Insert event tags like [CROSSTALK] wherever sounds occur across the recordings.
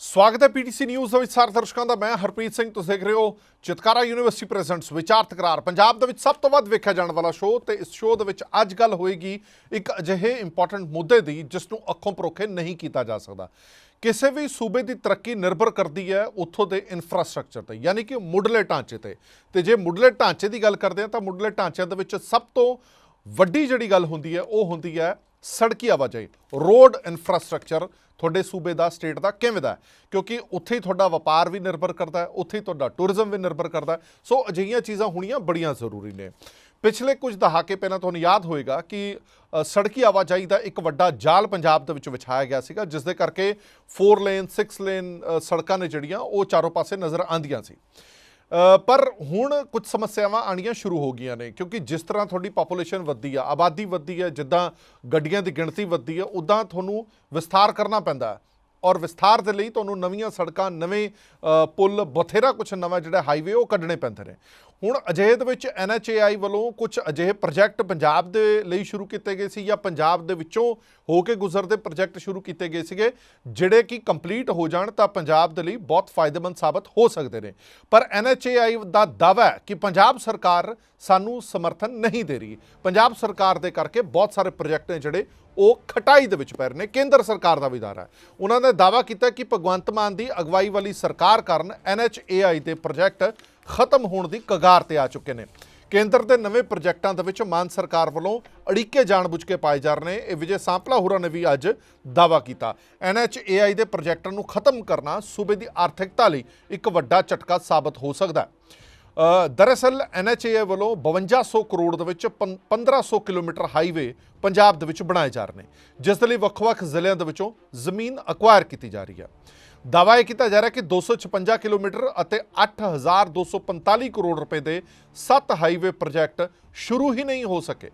ਸਵਾਗਤ ਹੈ PTC news ਦੇ ਵਿੱਚ ਸਾਰੇ ਦਰਸ਼ਕਾਂ ਦਾ। ਮੈਂ ਹਰਪ੍ਰੀਤ ਸਿੰਘ, ਤੁਸੀਂ ਦੇਖ ਰਹੇ ਹੋ ਚਿਤਕਾਰਾ ਯੂਨੀਵਰਸਿਟੀ ਪ੍ਰੈਜ਼ੈਂਟਸ ਵਿਚਾਰ ਤਕਰਾਰ। ਪੰਜਾਬ ਦੇ ਵਿੱਚ ਸਭ ਤੋਂ ਵੱਧ ਵੇਖਿਆ ਜਾਣ ਵਾਲਾ ਸ਼ੋਅ ਤੇ ਇਸ ਸ਼ੋਅ ਦੇ ਵਿੱਚ ਅੱਜ ਗੱਲ ਹੋਏਗੀ ਇੱਕ ਅਜਿਹੇ ਇੰਪੋਰਟੈਂਟ ਮੁੱਦੇ ਦੀ, ਜਿਸ ਨੂੰ ਅੱਖੋਂ ਪਰੋਖੇ ਨਹੀਂ ਕੀਤਾ ਜਾ ਸਕਦਾ। ਕਿਸੇ ਵੀ ਸੂਬੇ ਦੀ ਤਰੱਕੀ ਨਿਰਭਰ ਕਰਦੀ ਹੈ ਉੱਥੋਂ ਦੇ ਇਨਫਰਾਸਟ੍ਰਕਚਰ ਤੇ, ਯਾਨੀ ਕਿ ਮੁੱਢਲੇ ਢਾਂਚੇ ਤੇ। ਤੇ ਜੇ ਮੁੱਢਲੇ ਢਾਂਚੇ ਦੀ ਗੱਲ ਕਰਦੇ ਹਾਂ ਤਾਂ ਮੁੱਢਲੇ ਢਾਂਚਿਆਂ ਦੇ ਵਿੱਚ ਸਭ ਤੋਂ ਵੱਡੀ ਜਿਹੜੀ ਗੱਲ ਹੁੰਦੀ ਹੈ, ਉਹ ਹੁੰਦੀ ਹੈ ਸੜਕੀ ਆਵਾਜਾਈ। ਰੋਡ ਇਨਫਰਾਸਟ੍ਰਕਚਰ ਤੁਹਾਡੇ ਸੂਬੇ ਦਾ, ਸਟੇਟ ਦਾ ਕਿਵੇਂ ਦਾ ਕਿਉਂਕਿ ਉੱਥੇ ਹੀ ਤੁਹਾਡਾ ਵਪਾਰ ਵੀ ਨਿਰਭਰ ਕਰਦਾ ਹੈ, ਉੱਥੇ ਹੀ ਤੁਹਾਡਾ ਟੂਰਿਜ਼ਮ ਵੀ ਨਿਰਭਰ ਕਰਦਾ ਸੋ ਅਜਿਹੀਆਂ ਚੀਜ਼ਾਂ ਹੋਣੀਆਂ ਬੜੀਆਂ ਜ਼ਰੂਰੀ ਨੇ। ਪਿਛਲੇ ਕੁਝ ਦਹਾਕੇ ਪਹਿਲਾਂ ਤੁਹਾਨੂੰ ਯਾਦ ਹੋਏਗਾ ਕਿ ਸੜਕੀ ਆਵਾਜਾਈ ਦਾ ਇੱਕ ਵੱਡਾ ਜਾਲ ਪੰਜਾਬ ਦੇ ਵਿੱਚ ਵਿਛਾਇਆ ਗਿਆ ਸੀਗਾ ਜਿਸ ਦੇ ਕਰਕੇ 4 ਲੇਨ 6 ਲੇਨ ਸੜਕਾਂ ਨੇ ਜਿਹੜੀਆਂ, ਉਹ ਚਾਰੋਂ ਪਾਸੇ ਨਜ਼ਰ ਆਉਂਦੀਆਂ ਸੀ। ਪਰ ਹੁਣ ਕੁਝ ਸਮੱਸਿਆਵਾਂ ਆਣੀਆਂ ਸ਼ੁਰੂ ਹੋ ਗਈਆਂ ਨੇ, ਕਿਉਂਕਿ ਜਿਸ ਤਰ੍ਹਾਂ ਤੁਹਾਡੀ ਪਾਪੂਲੇਸ਼ਨ ਵੱਧਦੀ ਆ, ਆਬਾਦੀ ਵੱਧਦੀ ਹੈ ਜਿੱਦਾਂ ਗੱਡੀਆਂ ਦੀ ਗਿਣਤੀ ਵੱਧਦੀ ਹੈ ਉਦਾਂ ਤੁਹਾਨੂੰ ਵਿਸਥਾਰ ਕਰਨਾ ਪੈਂਦਾ ਹੈ। ਔਰ ਵਿਸਥਾਰ ਦੇ ਲਈ ਤੁਹਾਨੂੰ ਨਵੀਆਂ ਸੜਕਾਂ, ਨਵੇਂ ਪੁਲ, ਬਥੇਰਾ ਕੁਝ ਨਵਾਂ ਜਿਹੜਾ ਹਾਈਵੇ ਉਹ ਕੱਢਣੇ ਪੈਂਦੇ ਨੇ। ਹੁਣ ਅਜਿਹੇ ਦੇ ਵਿੱਚ ਐਨਐਚਏਆਈ ਵੱਲੋਂ ਕੁਝ ਅਜਿਹੇ ਪ੍ਰੋਜੈਕਟ ਪੰਜਾਬ ਦੇ ਲਈ ਸ਼ੁਰੂ ਕੀਤੇ ਗਏ ਸੀ ਜਾਂ ਪੰਜਾਬ ਦੇ ਵਿੱਚੋਂ ਹੋ ਕੇ ਗੁਜ਼ਰਦੇ ਪ੍ਰੋਜੈਕਟ ਸ਼ੁਰੂ ਕੀਤੇ ਗਏ ਸੀਗੇ, ਜਿਹੜੇ ਕਿ ਕੰਪਲੀਟ ਹੋ ਜਾਣ ਤਾਂ ਪੰਜਾਬ ਦੇ ਲਈ ਬਹੁਤ ਫਾਇਦੇਮੰਦ ਸਾਬਤ ਹੋ ਸਕਦੇ ਨੇ। ਪਰ ਐਨਐਚਏਆਈ ਦਾ ਦਾਅਵਾ ਹੈ ਕਿ ਪੰਜਾਬ ਸਰਕਾਰ ਸਾਨੂੰ ਸਮਰਥਨ ਨਹੀਂ ਦੇ ਰਹੀ। ਪੰਜਾਬ ਸਰਕਾਰ ਦੇ ਕਰਕੇ ਬਹੁਤ ਸਾਰੇ ਪ੍ਰੋਜੈਕਟ ਨੇ ਜਿਹੜੇ ਉਹ ਖਟਾਈ ਦੇ ਵਿੱਚ ਪੈ ਰਹੇ ਨੇ। ਕੇਂਦਰ ਸਰਕਾਰ ਦਾ ਵੀ ਦਾਅਵਾ ਹੈ। ਉਹਨਾਂ ਨੇ ਦਾਅਵਾ ਕੀਤਾ ਕਿ ਭਗਵੰਤ ਮਾਨ ਦੀ ਅਗਵਾਈ ਵਾਲੀ ਸਰਕਾਰ ਕਾਰਨ ਐਨਐਚਏਆਈ ਦੇ ਪ੍ਰੋਜੈਕਟ ਖਤਮ ਹੋਣ ਦੀ ਕਗਾਰ ਤੇ ਆ ਚੁੱਕੇ ਨੇ। ਕੇਂਦਰ ਦੇ ਨਵੇਂ ਪ੍ਰੋਜੈਕਟਾਂ ਦੇ ਵਿੱਚ ਮਾਨ ਸਰਕਾਰ ਵੱਲੋਂ ਅੜਿੱਕੇ ਜਾਣਬੁੱਝ ਕੇ ਪਾਏ ਜਾ ਰਹੇ ਨੇ। ਇਹ ਵਿਜੇ ਸਾਂਪਲਾ ਹੋਰਾਂ ਨੇ ਵੀ ਅੱਜ ਦਾਅਵਾ ਕੀਤਾ। ਐਨਐਚਏਆਈ ਦੇ ਪ੍ਰੋਜੈਕਟਾਂ ਨੂੰ ਖਤਮ ਕਰਨਾ ਸੂਬੇ ਦੀ ਆਰਥਿਕਤਾ ਲਈ ਇੱਕ ਵੱਡਾ ਝਟਕਾ ਸਾਬਤ ਹੋ ਸਕਦਾ ਹੈ। ਅ, ਦਰਅਸਲ ਐਨਐਚਏ ਵੱਲੋਂ 5200 ਕਰੋੜ ਦੇ ਵਿੱਚ ਪੰ- 1500 ਕਿਲੋਮੀਟਰ ਹਾਈਵੇ ਪੰਜਾਬ ਦੇ ਵਿੱਚ ਬਣਾਏ ਜਾ ਰਹੇ ਨੇ। ਜਿਸ ਦੇ ਲਈ ਵੱਖ-ਵੱਖ ਜ਼ਿਲ੍ਹਿਆਂ ਦੇ ਵਿੱਚੋਂ ਜ਼ਮੀਨ ਅਕਵਾਇਰ ਕੀਤੀ ਜਾ ਰਹੀ ਹੈ। ਦਾਅਵਾ ਇਹ ਕੀਤਾ ਜਾ ਰਿਹਾ ਕਿ 256 ਕਿਲੋਮੀਟਰ ਅਤੇ 8245 ਕਰੋੜ ਰੁਪਏ ਦੇ 7 ਹਾਈਵੇ ਪ੍ਰੋਜੈਕਟ ਸ਼ੁਰੂ ਹੀ ਨਹੀਂ ਹੋ ਸਕੇ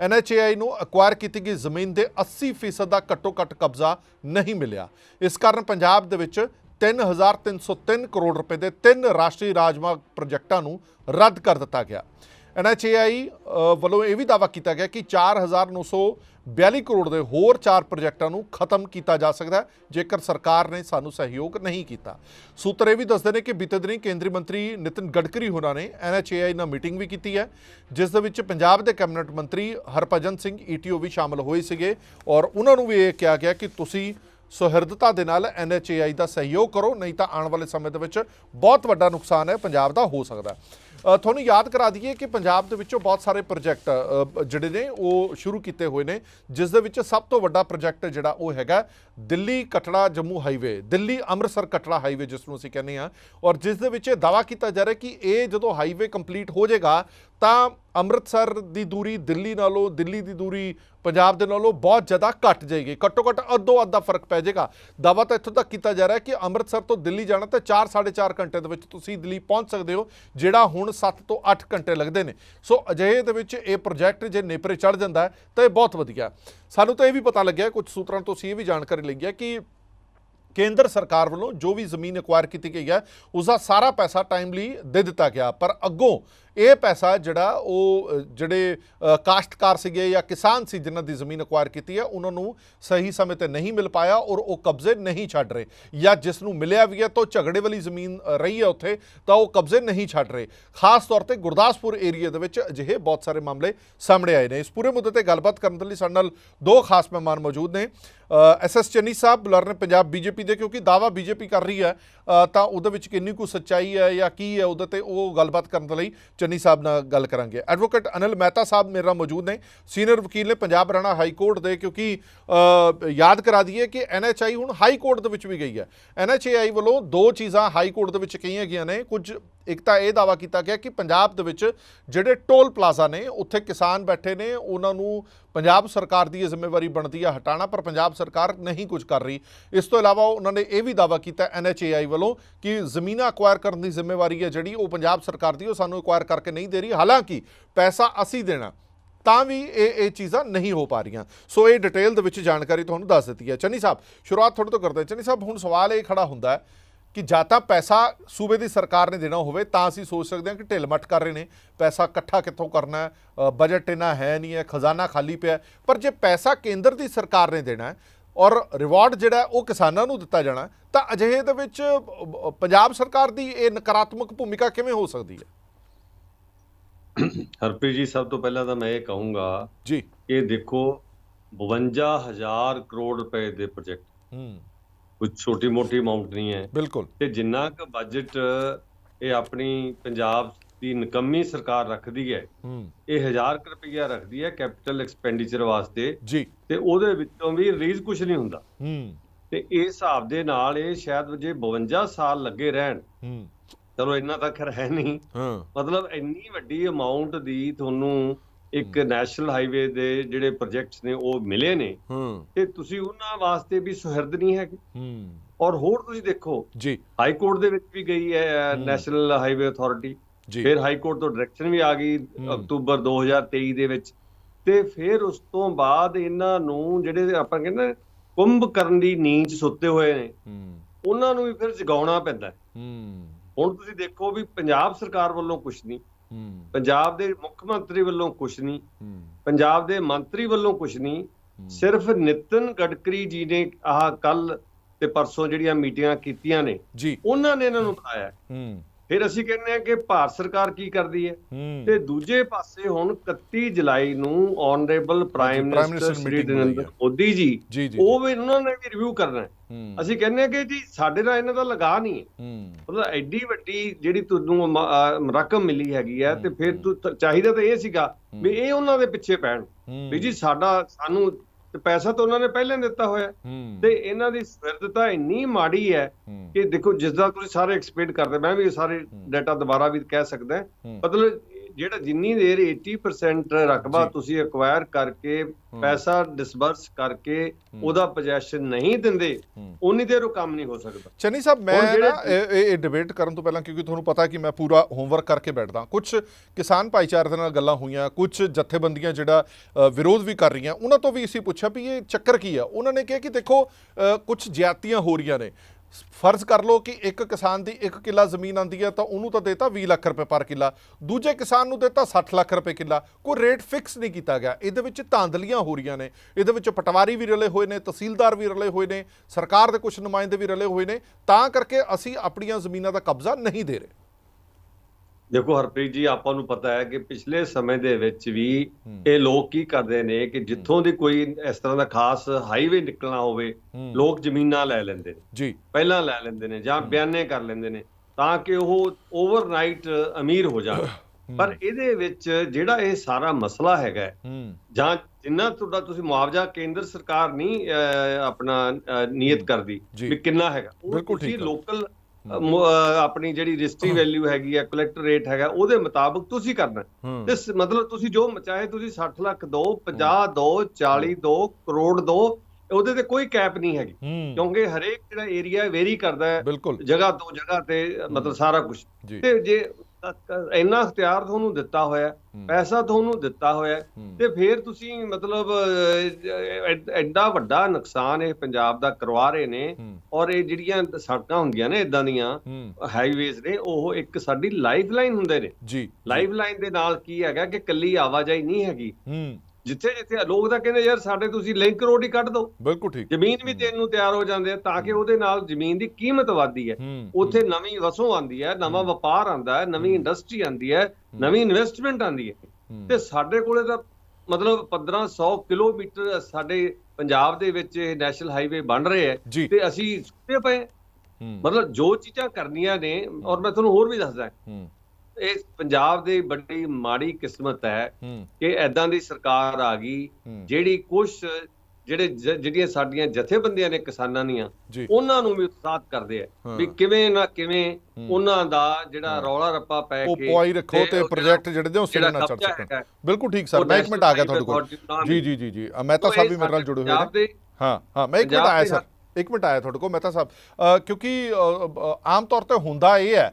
ਐਨਐਚਏਆਈ ਨੂੰ ਅਕਵਾਇਰ ਕੀਤੀ ਗਈ ਜ਼ਮੀਨ ਦੇ 80% ਦਾ ਘੱਟੋ-ਘੱਟ ਕਬਜ਼ਾ ਨਹੀਂ ਮਿਲਿਆ ਇਸ ਕਾਰਨ ਪੰਜਾਬ ਦੇ ਵਿੱਚ 3303 ਕਰੋੜ ਰੁਪਏ ਦੇ ਤਿੰਨ ਰਾਸ਼ਟਰੀ ਰਾਜਮਾਰਗ ਪ੍ਰੋਜੈਕਟਾਂ ਨੂੰ ਰੱਦ ਕਰ ਦਿੱਤਾ ਗਿਆ ਐਨਐਚਏਆਈ ਵੱਲੋਂ ਇਹ ਵੀ ਦਾਅਵਾ ਕੀਤਾ ਗਿਆ ਕਿ 4942 ਕਰੋੜ ਦੇ ਹੋਰ ਚਾਰ ਪ੍ਰੋਜੈਕਟਾਂ ਨੂੰ ਖਤਮ ਕੀਤਾ ਜਾ ਸਕਦਾ ਜੇਕਰ ਸਰਕਾਰ ਨੇ ਸਾਨੂੰ ਸਹਿਯੋਗ ਨਹੀਂ ਕੀਤਾ। ਸੂਤਰ ਇਹ ਵੀ ਦੱਸਦੇ ਨੇ ਕਿ ਬੀਤੇ ਦਿਨੀ ਕੇਂਦਰੀ ਮੰਤਰੀ ਨਿਤਿਨ ਗਡਕਰੀ ਹੋਰਾਂ ਨੇ ਐਨਐਚਏਆਈ ਨਾਲ ਮੀਟਿੰਗ ਵੀ ਕੀਤੀ ਹੈ, ਜਿਸ ਦੇ ਵਿੱਚ ਪੰਜਾਬ ਦੇ ਕੈਬਨਿਟ ਮੰਤਰੀ ਹਰਭਜਨ ਸਿੰਘ ਈਟੀਓ ਵੀ ਸ਼ਾਮਲ ਹੋਏ ਸੀਗੇ ਔਰ ਉਹਨਾਂ ਨੂੰ ਵੀ ਇਹ ਕਿਹਾ ਗਿਆ ਕਿ ਤੁਸੀਂ ਸੁਹਿਰਦਤਾ ਦੇ ਨਾਲ ਐਨਐਚਏਆਈ ਦਾ ਸਹਿਯੋਗ ਕਰੋ, ਨਹੀਂ ਤਾਂ ਆਉਣ ਵਾਲੇ ਸਮੇਂ ਦੇ ਵਿੱਚ ਬਹੁਤ ਵੱਡਾ ਨੁਕਸਾਨ ਹੈ, ਪੰਜਾਬ ਦਾ ਹੋ ਸਕਦਾ ਹੈ। ਤੁਹਾਨੂੰ ਯਾਦ ਕਰਾ ਦਈਏ ਕਿ ਪੰਜਾਬ ਦੇ ਵਿੱਚੋਂ ਬਹੁਤ ਸਾਰੇ ਪ੍ਰੋਜੈਕਟ ਜਿਹੜੇ ਨੇ, ਉਹ ਸ਼ੁਰੂ ਕੀਤੇ ਹੋਏ ਨੇ, ਜਿਸ ਦੇ ਵਿੱਚ ਸਭ ਤੋਂ ਵੱਡਾ ਪ੍ਰੋਜੈਕਟ ਜਿਹੜਾ ਉਹ ਹੈਗਾ ਦਿੱਲੀ ਕਟੜਾ ਜੰਮੂ ਹਾਈਵੇ ਦਿੱਲੀ ਅੰਮ੍ਰਿਤਸਰ ਕਟੜਾ ਹਾਈਵੇ ਜਿਸ ਨੂੰ ਅਸੀਂ ਕਹਿੰਦੇ ਆ ਔਰ ਜਿਸ ਦੇ ਵਿੱਚ ਇਹ ਦਾਵਾ ਕੀਤਾ ਜਾ ਰਿਹਾ ਕਿ ਇਹ ਜਦੋਂ ਹਾਈਵੇ ਕੰਪਲੀਟ ਹੋ ਜਾਏਗਾ ਤਾਂ ਅੰਮ੍ਰਿਤਸਰ ਦੀ ਦੂਰੀ ਦਿੱਲੀ ਨਾਲੋਂ, ਦਿੱਲੀ ਦੀ ਦੂਰੀ ਪੰਜਾਬ ਦੇ ਨਾਲੋਂ ਬਹੁਤ ਜ਼ਿਆਦਾ ਘਟ ਜਾਏਗੀ। ਘੱਟੋ ਘੱਟ ਅੱਧੋ ਅੱਧ ਦਾ ਫ਼ਰਕ ਪੈ ਜਾਏਗਾ। ਦਾਵਾ ਤਾਂ ਇੱਥੋਂ ਤੱਕ ਕੀਤਾ ਜਾ ਰਿਹਾ ਕਿ ਅੰਮ੍ਰਿਤਸਰ ਤੋਂ ਦਿੱਲੀ ਜਾਣਾ ਤਾਂ 4 4.5 ਘੰਟੇ ਦੇ ਵਿੱਚ ਤੁਸੀਂ ਦਿੱਲੀ ਪਹੁੰਚ ਸਕਦੇ ਹੋ, ਜਿਹੜਾ ਹੁਣ 7 ਤੋਂ 8 ਘੰਟੇ ਲੱਗਦੇ ਨੇ। ਸੋ ਅਜਿਹੇ ਦੇ ਵਿੱਚ ਇਹ ਪ੍ਰੋਜੈਕਟ ਜੇ ਨੇਪਰੇ ਚੜ ਜਾਂਦਾ ਹੈ, ਤਾਂ ਇਹ ਬਹੁਤ ਵਧੀਆ ਸਾਨੂੰ ਤਾਂ ਇਹ ਵੀ ਪਤਾ ਲੱਗਿਆ, ਕੁਝ ਸੂਤਰਾਂ ਤੋਂ ਅਸੀਂ ਇਹ ਵੀ ਜਾਣਕਾਰੀ ਲਈ ਹੈ ਕਿ ਕੇਂਦਰ ਸਰਕਾਰ ਵੱਲੋਂ ਜੋ ਵੀ ਜ਼ਮੀਨ ਐਕਵਾਇਰ ਕੀਤੀ ਗਈ ਹੈ ਉਸ ਦਾ ਸਾਰਾ ਪੈਸਾ ਟਾਈਮਲੀ ਦੇ ਦਿੱਤਾ ਗਿਆ। ਪਰ ਅੱਗੋਂ ਇਹ ਪੈਸਾ ਜਿਹੜਾ ਉਹ ਜਿਹੜੇ ਕਾਸ਼ਤਕਾਰ ਸੀਗੇ ਜਾਂ ਕਿਸਾਨ ਸੀ ਜਿਨ੍ਹਾਂ ਦੀ ਜ਼ਮੀਨ ਐਕਵਾਇਰ ਕੀਤੀ ਹੈ, ਉਹਨਾਂ ਨੂੰ ਸਹੀ ਸਮੇਂ ਤੇ ਨਹੀਂ ਮਿਲ ਪਾਇਆ ਔਰ ਉਹ ਕਬਜ਼ੇ ਨਹੀਂ ਛੱਡ ਰਹੇ। ਜਾਂ ਜਿਸ ਨੂੰ ਮਿਲਿਆ ਵੀ ਹੈ ਤਾਂ ਉਹ ਝਗੜੇ ਵਾਲੀ ਜ਼ਮੀਨ ਰਹੀ ਹੈ ਉੱਥੇ, ਤਾਂ ਉਹ ਕਬਜ਼ੇ ਨਹੀਂ ਛੱਡ ਰਹੇ। ਖਾਸ ਤੌਰ ਤੇ ਗੁਰਦਾਸਪੁਰ ਏਰੀਆ ਦੇ ਵਿੱਚ ਅਜਿਹੇ ਬਹੁਤ ਸਾਰੇ ਮਾਮਲੇ ਸਾਹਮਣੇ ਆਏ ਨੇ। ਇਸ ਪੂਰੇ ਮੁੱਦੇ ਤੇ ਗੱਲਬਾਤ ਕਰਨ ਦੇ ਲਈ ਸਾਡੇ ਨਾਲ ਦੋ ਖਾਸ ਮਹਿਮਾਨ ਮੌਜੂਦ ਨੇ। ਐਸਐਸ ਚੰਨੀ ਸਾਹਿਬ ਬੁਲਾਰ ਨੇ ਪੰਜਾਬ ਬੀਜੇਪੀ ਦੇ, ਕਿਉਂਕਿ ਦਾਵਾ ਬੀਜੇਪੀ ਕਰ ਰਹੀ ਹੈ ਤਾਂ ਉਹਦੇ ਵਿੱਚ ਕਿੰਨੀ ਕੁ ਸੱਚਾਈ ਹੈ ਜਾਂ ਕੀ ਹੈ ਉਹਦੇ ਤੇ ਉਹ ਗੱਲਬਾਤ ਕਰਨ ਦੇ ਲਈ ਚੰਨੀ ਸਾਹਿਬ ਨਾਲ ਗੱਲ ਕਰਾਂਗੇ। ਐਡਵੋਕੇਟ ਅਨਿਲ ਮਹਿਤਾ ਸਾਹਿਬ ਮੇਰੇ ਨਾਲ ਮੌਜੂਦ ਨੇ। ਸੀਨੀਅਰ ਵਕੀਲ ਨੇ ਪੰਜਾਬ ਹਰਿਆਣਾ ਹਾਈ ਕੋਰਟ ਦੇ ਕਿਉਂਕਿ ਯਾਦ ਕਰਾ ਦਈਏ ਕਿ ਐਨਐਚਆਈ ਹੁਣ ਹਾਈ ਕੋਰਟ ਦੇ ਵਿੱਚ ਵੀ ਗਈ ਹੈ। ਐਨਐਚਆਈ ਵੱਲੋਂ ਦੋ ਚੀਜ਼ਾਂ ਹਾਈ ਕੋਰਟ ਦੇ ਵਿੱਚ ਕਹੀਆਂ ਗਈਆਂ ਨੇ। ਕੁਝ ਇੱਕ ਤਾਂ ਇਹ ਦਾਵਾ ਕੀਤਾ ਗਿਆ ਕਿ ਪੰਜਾਬ ਦੇ ਵਿੱਚ ਜਿਹੜੇ ਟੋਲ ਪਲਾਜ਼ਾ ਨੇ, ਉੱਥੇ ਕਿਸਾਨ ਬੈਠੇ ਨੇ, ਉਹਨਾਂ ਨੂੰ ਪੰਜਾਬ ਸਰਕਾਰ ਦੀ ਇਹ ਜ਼ਿੰਮੇਵਾਰੀ ਬਣਦੀ ਹੈ ਹਟਾਣਾ ਪਰ ਪੰਜਾਬ ਸਰਕਾਰ ਨਹੀਂ ਕੁਝ ਕਰ ਰਹੀ। ਇਸ ਤੋਂ ਇਲਾਵਾ ਉਹਨਾਂ ਨੇ ਇਹ ਵੀ ਦਾਵਾ ਕੀਤਾ ਐਨਐਚਏਆਈ ਵੱਲੋਂ ਕਿ ਜ਼ਮੀਨਾਂ ਅਕਵਾਇਰ ਕਰਨ ਦੀ ਜ਼ਿੰਮੇਵਾਰੀ ਹੈ ਜਿਹੜੀ ਉਹ ਪੰਜਾਬ ਸਰਕਾਰ ਦੀ, ਉਹ ਸਾਨੂੰ ਅਕਵਾਇਰ ਕਰਕੇ ਨਹੀਂ ਦੇ ਰਹੀ। ਹਾਲਾਂਕਿ ਪੈਸਾ ਅਸੀਂ ਦੇਣਾ, ਤਾਂ ਵੀ ਇਹ ਇਹ ਚੀਜ਼ਾਂ ਨਹੀਂ ਹੋ ਪਾ ਰਹੀਆਂ। ਸੋ ਇਹ ਡਿਟੇਲ ਦੇ ਵਿੱਚ ਜਾਣਕਾਰੀ ਤੁਹਾਨੂੰ ਦੱਸ ਦਿੱਤੀ ਹੈ। ਚੰਨੀ ਸਾਹਿਬ, ਸ਼ੁਰੂਆਤ ਤੁਹਾਡੇ ਤੋਂ ਕਰਦੇ ਚੰਨੀ ਸਾਹਿਬ, ਹੁਣ ਸਵਾਲ ਇਹ ਖੜਾ ਹੁੰਦਾ ਹੈ ਕਿ ਜਾਂ ਤਾਂ ਪੈਸਾ ਸੂਬੇ ਦੀ ਸਰਕਾਰ ਨੇ ਦੇਣਾ ਹੋਵੇ ਤਾਂ ਅਸੀਂ ਸੋਚ ਸਕਦੇ ਹਾਂ ਕਿ ਢਿੱਲ ਮੱਠ ਕਰ ਰਹੇ ਨੇ। ਪੈਸਾ ਇਕੱਠਾ ਕਿੱਥੋਂ ਕਰਨਾ ਹੈ? ਬਜਟ ਇੰਨਾ ਹੈ ਨਹੀਂ ਹੈ ਖਜ਼ਾਨਾ ਖਾਲੀ ਪਿਆ। ਪਰ ਜੇ ਪੈਸਾ ਕੇਂਦਰ ਦੀ ਸਰਕਾਰ ਨੇ ਦੇਣਾ ਹੈ ਔਰ ਰਿਵਾਰਡ ਜਿਹੜਾ ਉਹ ਕਿਸਾਨਾਂ ਨੂੰ ਦਿੱਤਾ ਜਾਣਾ ਤਾਂ ਅਜਿਹੇ ਦੇ ਵਿੱਚ ਪੰਜਾਬ ਸਰਕਾਰ ਦੀ ਇਹ ਨਕਾਰਾਤਮਕ ਭੂਮਿਕਾ ਕਿਵੇਂ ਹੋ ਸਕਦੀ ਹੈ? ਹਰਪ੍ਰੀਤ ਜੀ ਸਭ ਤੋਂ ਪਹਿਲਾਂ ਤਾਂ ਮੈਂ ਇਹ ਕਹੂੰਗਾ ਜੀ। ਕਿ ਦੇਖੋ 52000 ਕਰੋੜ ਰੁਪਏ ਦੇ ਪ੍ਰੋਜੈਕਟ ਹੂੰ। ਕੁਝ ਛੋਟੀ ਮੋਟੀ ਅਮਾਉਂਟ ਨਹੀਂ ਹੈ। ਬਿਲਕੁਲ। ਤੇ ਜਿੰਨਾ ਕੁ ਬਜਟ ਇਹ ਆਪਣੀ ਪੰਜਾਬ ਦੀ ਨਿਕੰਮੀ ਸਰਕਾਰ ਰੱਖਦੀ ਹੈ ਇਹ 1000 ਰੁਪਈਆ ਰੱਖਦੀ ਹੈ ਕੈਪੀਟਲ ਐਕਸਪੈਂਡੀਚਰ ਵਾਸਤੇ। ਜੀ। ਤੇ ਉਹਦੇ ਵਿੱਚੋਂ ਵੀ ਰਿਲੀਜ਼ ਕੁਝ ਨਹੀਂ ਹੁੰਦਾ। ਹੂੰ। ਤੇ ਇਸ ਹਿਸਾਬ ਦੇ ਨਾਲ ਇਹ ਸ਼ਾਇਦ ਜੇ 52 ਸਾਲ ਲੱਗੇ ਰਹਿਣ ਹੂੰ। ਚਲੋ ਇੰਨਾ ਤਾਂ ਖੈਰ ਹੈ ਨਹੀਂ। ਹਾਂ। ਮਤਲਬ ਇੰਨੀ ਵੱਡੀ ਅਮਾਉਂਟ ਦੀ ਤੁਹਾਨੂੰ ਇੱਕ ਨੈਸ਼ਨਲ ਹਾਈਵੇ ਦੇ ਜਿਹੜੇ ਪ੍ਰੋਜੈਕਟਸ ਨੇ ਉਹ ਮਿਲੇ ਨੇ। ਹੂੰ। ਤੇ ਤੁਸੀਂ ਉਹਨਾਂ ਵਾਸਤੇ ਵੀ ਸੁਹਿਰਦ ਨਹੀਂ ਹੈਗੇ। ਹੂੰ। ਔਰ ਹੋਰ ਤੁਸੀਂ ਦੇਖੋ ਜੀ। ਹਾਈ ਕੋਰਟ ਦੇ ਵਿੱਚ ਵੀ ਗਈ ਹੈ। National highway authority. ਫਿਰ ਹਾਈ ਕੋਰਟ ਤੋਂ ਡਾਇਰੈਕਸ਼ਨ ਵੀ ਆ ਗਈ। ਅਕਤੂਬਰ 2023 ਦੇ ਵਿੱਚ। ਤੇ ਫਿਰ ਉਸ ਤੋਂ ਬਾਅਦ ਇਹਨਾਂ ਨੂੰ ਜਿਹੜੇ ਆਪਾਂ ਕਹਿੰਦੇ ਕੁੰਭ ਕਰਨ ਦੀ ਨੀਂਦ ਸੁੱਤੇ ਹੋਏ ਨੇ। ਹੂੰ। ਉਹਨਾਂ ਨੂੰ ਵੀ ਫਿਰ ਜਗਾਉਣਾ ਪੈਂਦਾ। ਹੁਣ ਤੁਸੀਂ ਦੇਖੋ ਵੀ ਪੰਜਾਬ ਸਰਕਾਰ ਵੱਲੋਂ ਕੁਝ ਨਹੀਂ। ਪੰਜਾਬ ਦੇ ਮੁੱਖ ਮੰਤਰੀ ਵੱਲੋਂ ਕੁਝ ਨਹੀਂ। ਪੰਜਾਬ ਦੇ ਮੰਤਰੀ ਵੱਲੋਂ ਕੁਝ ਨਹੀਂ। ਸਿਰਫ ਨਿਤਨ ਗਡਕਰੀ ਜੀ ਨੇ ਆਹ ਕੱਲ ਤੇ ਪਰਸੋਂ ਜਿਹੜੀਆਂ ਮੀਟਿੰਗਾਂ ਕੀਤੀਆਂ ਨੇ ਉਹਨਾਂ ਨੇ ਇਹਨਾਂ ਨੂੰ ਬੁਲਾਇਆ ਹੂੰ। ਫਿਰ ਅਸੀਂ ਕਹਿੰਦੇ ਆ ਕਿ ਭਾਰਤ ਸਰਕਾਰ ਕੀ ਕਰਦੀ ਹੈ? ਤੇ ਦੂਜੇ ਪਾਸੇ ਹੁਣ 31 ਜੁਲਾਈ ਨੂੰ honourable prime minister Shri Narendra. Modi ji ਉਹ ਵੀ ਉਹਨਾਂ ਨੇ ਵੀ ਰਿਵਿਊ ਕਰਨਾ ਅਸੀਂ ਕਹਿੰਦੇ ਆ ਕਿ ਜੀ ਸਾਡੇ ਨਾਲ ਇਹਨਾਂ ਦਾ ਲਗਾ ਨਹੀਂ ਹੈ। ਮਤਲਬ ਐਡੀ ਵੱਡੀ ਜਿਹੜੀ ਤੁਹਾਨੂੰ ਰਕਮ ਮਿਲੀ ਹੈਗੀ ਹੈ ਤੇ ਫਿਰ ਚਾਹੀਦਾ ਤਾਂ ਇਹ ਸੀਗਾ ਵੀ ਇਹ ਉਹਨਾਂ ਦੇ ਪਿੱਛੇ ਪੈਣ। ਵੀ ਜੀ ਸਾਡਾ ਸਾਨੂੰ ਤੇ ਪੈਸਾ ਤਾਂ ਉਹਨਾਂ ਨੇ ਪਹਿਲਾਂ ਦਿੱਤਾ ਹੋਇਆ ਤੇ ਇਹਨਾਂ ਦੀ ਸਵਿਰਦਤਾ ਇੰਨੀ ਮਾੜੀ ਹੈ ਕਿ ਦੇਖੋ ਜਿਸ ਦਾ ਤੁਸੀਂ ਸਾਰੇ ਐਕਸਪੇਕਟ ਕਰਦੇ ਮੈਂ ਵੀ ਸਾਰੇ ਡਾਟਾ ਦੁਬਾਰਾ ਵੀ ਕਹਿ ਸਕਦਾ। ਮਤਲਬ ਜਿਹੜਾ ਜਿੰਨੀ ਦੇਰ 80% ਰਕਬਾ। ਤੁਸੀਂ ਐਕਵਾਇਰ ਕਰਕੇ ਪੈਸਾ ਡਿਸਬਰਸ ਕਰਕੇ ਉਹਦਾ ਪੋਜੈਸ਼ਨ ਨਹੀਂ ਦਿੰਦੇ। ਉਨੀ ਦੇਰ ਉਹ ਕੰਮ ਨਹੀਂ ਹੋ ਸਕਦਾ। ਚੰਨੀ ਸਾਹਿਬ ਮੈਂ ਨਾ ਇਹ- ਡਿਬੇਟ ਕਰਨ ਤੋਂ ਪਹਿਲਾਂ ਕਿਉਂਕਿ ਤੁਹਾਨੂੰ ਪਤਾ ਕਿ ਮੈਂ ਪੂਰਾ ਹੋਮਵਰਕ ਕਰਕੇ ਬੈਠਦਾ ਕੁਝ ਕਿਸਾਨ ਭਾਈਚਾਰੇ ਦੇ ਨਾਲ ਗੱਲਾਂ ਹੋਈਆਂ ਕੁਝ ਜਥੇਬੰਦੀਆਂ ਜਿਹੜਾ ਵਿਰੋਧ ਵੀ ਕਰ ਰਹੀਆਂ ਉਹਨਾਂ ਤੋਂ ਵੀ ਅਸੀਂ ਪੁੱਛਿਆ ਵੀ ਇਹ ਚੱਕਰ ਕੀ ਆ? ਉਹਨਾਂ ਨੇ ਕਿਹਾ ਕਿ ਦੇਖੋ ਕੁਝ ਜ਼ਿਆਦਤੀਆਂ ਹੋ ਰਹੀਆਂ ਨੇ। ਫਰਜ਼ ਕਰ ਲਓ ਕਿ ਇੱਕ ਕਿਸਾਨ ਦੀ 1 ਕਿੱਲਾ ਜ਼ਮੀਨ ਆਂਦੀ ਹੈ ਤਾਂ ਉਹਨੂੰ ਤਾਂ ਦੇਤਾ 20 ਲੱਖ ਰੁਪਏ ਪਰ ਕਿੱਲਾ। ਦੂਜੇ ਕਿਸਾਨ ਨੂੰ ਦੇਤਾ 60 ਲੱਖ ਰੁਪਏ ਕਿੱਲਾ। ਕੋਈ ਰੇਟ ਫਿਕਸ ਨਹੀਂ ਕੀਤਾ ਗਿਆ। ਇਹਦੇ ਵਿੱਚ ਧਾਂਦਲੀਆਂ ਹੋ ਰਹੀਆਂ ਨੇ। ਇਹਦੇ ਵਿੱਚ ਪਟਵਾਰੀ ਵੀ ਰਲੇ ਹੋਏ ਨੇ, ਤਹਿਸੀਲਦਾਰ ਵੀ ਰਲੇ ਹੋਏ ਨੇ, ਸਰਕਾਰ ਦੇ ਕੁਝ ਨੁਮਾਇੰਦੇ ਵੀ ਰਲੇ ਹੋਏ ਨੇ। ਤਾਂ ਕਰਕੇ ਅਸੀਂ ਆਪਣੀਆਂ ਜ਼ਮੀਨਾਂ ਦਾ ਕਬਜ਼ਾ ਨਹੀਂ ਦੇ ਰਹੇ। ਦੇਖੋ ਹਰਪ੍ਰੀਤ ਜੀ ਆਪਾਂ ਨੂੰ ਪਤਾ ਹੈ ਕਿ ਪਿਛਲੇ ਸਮੇਂ ਦੇ ਵਿੱਚ ਵੀ ਇਹ ਲੋਕ ਕੀ ਕਰਦੇ ਨੇ ਕਿ ਜਿੱਥੋਂ ਦੀ ਕੋਈ ਇਸ ਤਰ੍ਹਾਂ ਦਾ ਖਾਸ ਹਾਈਵੇ ਨਿਕਲਣਾ ਹੋਵੇ। ਲੋਕ ਜ਼ਮੀਨਾਂ ਲੈ ਲੈਂਦੇ ਨੇ। ਜੀ। ਪਹਿਲਾਂ ਲੈ ਲੈਂਦੇ ਨੇ ਜਾਂ ਬਿਆਨੇ ਕਰ ਲੈਂਦੇ ਨੇ ਤਾਂ ਕਿ ਉਹ ਓਵਰਨਾਈਟ ਅਮੀਰ ਹੋ ਜਾਣ। ਪਰ ਇਹਦੇ ਵਿੱਚ ਜਿਹੜਾ ਇਹ ਸਾਰਾ ਮਸਲਾ ਹੈਗਾ ਜਾਂ ਜਿੰਨਾ ਤੁਹਾਡਾ ਤੁਸੀਂ ਮੁਆਵਜ਼ਾ ਕੇਂਦਰ ਸਰਕਾਰ ਨਹੀਂ ਆਪਣਾ ਨਿਯਤ ਕਰਦੀ। ਵੀ ਕਿੰਨਾ ਹੈਗਾ ਉਹ ਤੁਸੀਂ। ਲੋਕਲ ਆਪਣੀ ਜਿਹੜੀ ਰਜਿਸਟਰੀ ਵੈਲਿਊ ਹੈਗੀ ਹੈ ਕਲੈਕਟਰ ਰੇਟ ਹੈਗਾ ਉਹਦੇ ਮੁਤਾਬਕ ਤੁਸੀਂ ਕਰਨਾ। ਤੇ ਮਤਲਬ ਤੁਸੀਂ ਜੋ ਚਾਹੇ ਤੁਸੀਂ 60 ਲੱਖ ਦੋ 50 ਦੋ 40 ਦੋ ਕਰੋੜ ਦੋ ਉਹਦੇ ਤੇ ਕੋਈ ਕੈਪ ਨਹੀਂ ਹੈਗੀ। ਕਿਉਂਕਿ ਹਰੇਕ ਜਿਹੜਾ ਏਰੀਆ ਵੇਰੀ ਕਰਦਾ ਹੈ। ਜਗ੍ਹਾ ਤੋਂ ਜਗ੍ਹਾ ਤੇ ਮਤਲਬ ਸਾਰਾ ਕੁਝ ਤੇ ਜੇ ਇੰਨਾ ਅਖਤਿਆਰ ਤੁਹਾਨੂੰ ਦਿੱਤਾ ਹੋਇਆ। ਪੈਸਾ ਤੁਹਾਨੂੰ ਦਿੱਤਾ ਹੋਇਆ। ਤੇ ਫਿਰ ਤੁਸੀਂ ਮਤਲਬ ਐਡਾ ਵੱਡਾ ਨੁਕਸਾਨ ਇਹ ਪੰਜਾਬ ਦਾ ਕਰਵਾ ਰਹੇ ਨੇ ਔਰ ਇਹ ਜਿਹੜੀਆਂ ਸੜਕਾਂ ਹੁੰਦੀਆਂ ਨੇ ਇਦਾਂ ਦੀਆਂ ਹਾਈਵੇਜ਼ ਨੇ ਉਹ ਇੱਕ ਸਾਡੀ ਲਾਈਫ ਲਾਈਨ ਹੁੰਦੇ ਨੇ। ਜੀ। ਲਾਈਫ ਲਾਈਨ ਦੇ ਨਾਲ ਕੀ ਹੈਗਾ ਕਿ ਕੱਲੀ ਆਵਾਜਾਈ ਨਹੀਂ ਹੈਗੀ। ਜਿੱਥੇ ਜਿੱਥੇ ਲੋਕ ਤਾਂ ਕਹਿੰਦੇ ਯਾਰ ਸਾਡੇ ਤੁਸੀਂ ਲਿੰਕ ਰੋਡ ਹੀ ਕੱਢ ਦਿਓ ਬਿਲਕੁਲ ਠੀਕ। ਜ਼ਮੀਨ ਵੀ ਦੇਣ ਨੂੰ ਤਿਆਰ ਹੋ ਜਾਂਦੇ ਆ ਤਾਂ ਕਿ ਉਹਦੇ ਨਾਲ ਜ਼ਮੀਨ ਦੀ ਕੀਮਤ ਵਧਦੀ ਹੈ। ਉੱਥੇ ਨਵੀਂ ਵਸੋਂ ਆਂਦੀ ਹੈ ਨਵਾਂ ਵਪਾਰ ਆਂਦਾ ਹੈ ਨਵੀਂ ਇੰਡਸਟਰੀ ਆਂਦੀ ਹੈ ਨਵੀਂ ਇਨਵੈਸਟਮੈਂਟ ਆਂਦੀ ਹੈ। ਤੇ ਸਾਡੇ ਕੋਲੇ ਤਾਂ ਮਤਲਬ 1500 ਕਿਲੋਮੀਟਰ ਸਾਡੇ ਪੰਜਾਬ ਦੇ ਵਿੱਚ ਇਹ ਨੈਸ਼ਨਲ ਹਾਈਵੇ ਬਣ ਰਹੇ ਹੈ। ਤੇ ਅਸੀਂ ਸੁੱਤੇ ਪਏ ਮਤਲਬ ਜੋ ਚੀਜ਼ਾਂ ਕਰਨੀਆਂ ਨੇ ਔਰ ਮੈਂ ਤੁਹਾਨੂੰ ਹੋਰ ਵੀ ਦੱਸਦਾ ਹੂੰ। ਇਹ ਪੰਜਾਬ ਦੀ ਬੜੀ ਮਾੜੀ ਕਿਸਮਤ ਹੈ ਕਿ ਐਦਾਂ ਦੀ ਸਰਕਾਰ ਆ ਗਈ। ਜਿਹੜੀ ਕੁਝ ਜਿਹੜੇ ਜਿਹੜੀਆਂ ਸਾਡੀਆਂ ਜਥੇਬੰਦੀਆਂ ਨੇ ਕਿਸਾਨਾਂ ਦੀਆਂ ਉਹਨਾਂ ਨੂੰ ਵੀ ਉਤਸ਼ਾਹਤ ਕਰਦੇ ਆ। ਵੀ ਕਿਵੇਂ ਨਾ ਕਿਵੇਂ। ਉਹਨਾਂ ਦਾ ਜਿਹੜਾ ਰੌਲਾ ਰੱਪਾ ਪੈ ਉਹ ਕੇ ਪੁਆਈ ਰੱਖੋ ਤੇ ਉਹ ਪ੍ਰੋਜੈਕਟ ਜਿਹੜੇ ਨੇ ਉਹ ਸਿਰੇ ਨਾ ਚੜ ਸਕਣ। ਬਿਲਕੁਲ ਠੀਕ ਸਰ ਉਹ ਮੈਂ ਇੱਕ ਮਿੰਟ ਆ ਗਿਆ ਤੁਹਾਡੇ ਕੋਲ। ਜੀ ਜੀ ਜੀ ਜੀ। ਉਹ ਸਾਹਿਬ ਇਹ ਵੀ ਮੇਰੇ ਨਾਲ ਜੁੜੇ ਹੋਏ ਨੇ। ਦੇ ਹਾਂ ਹਾਂ ਮੈਂ ਇੱਕ ਮਿੰਟ ਆਇਆ ਦੇ ਸਰ। ਇੱਕ ਮਿੰਟ ਆਇਆ ਤੁਹਾਡੇ ਕੋਲ ਮਹਿਤਾ ਸਾਹਿਬ ਕਿਉਂਕਿ ਆਮ ਤੌਰ ਤੇ ਹੁੰਦਾ ਇਹ ਹੈ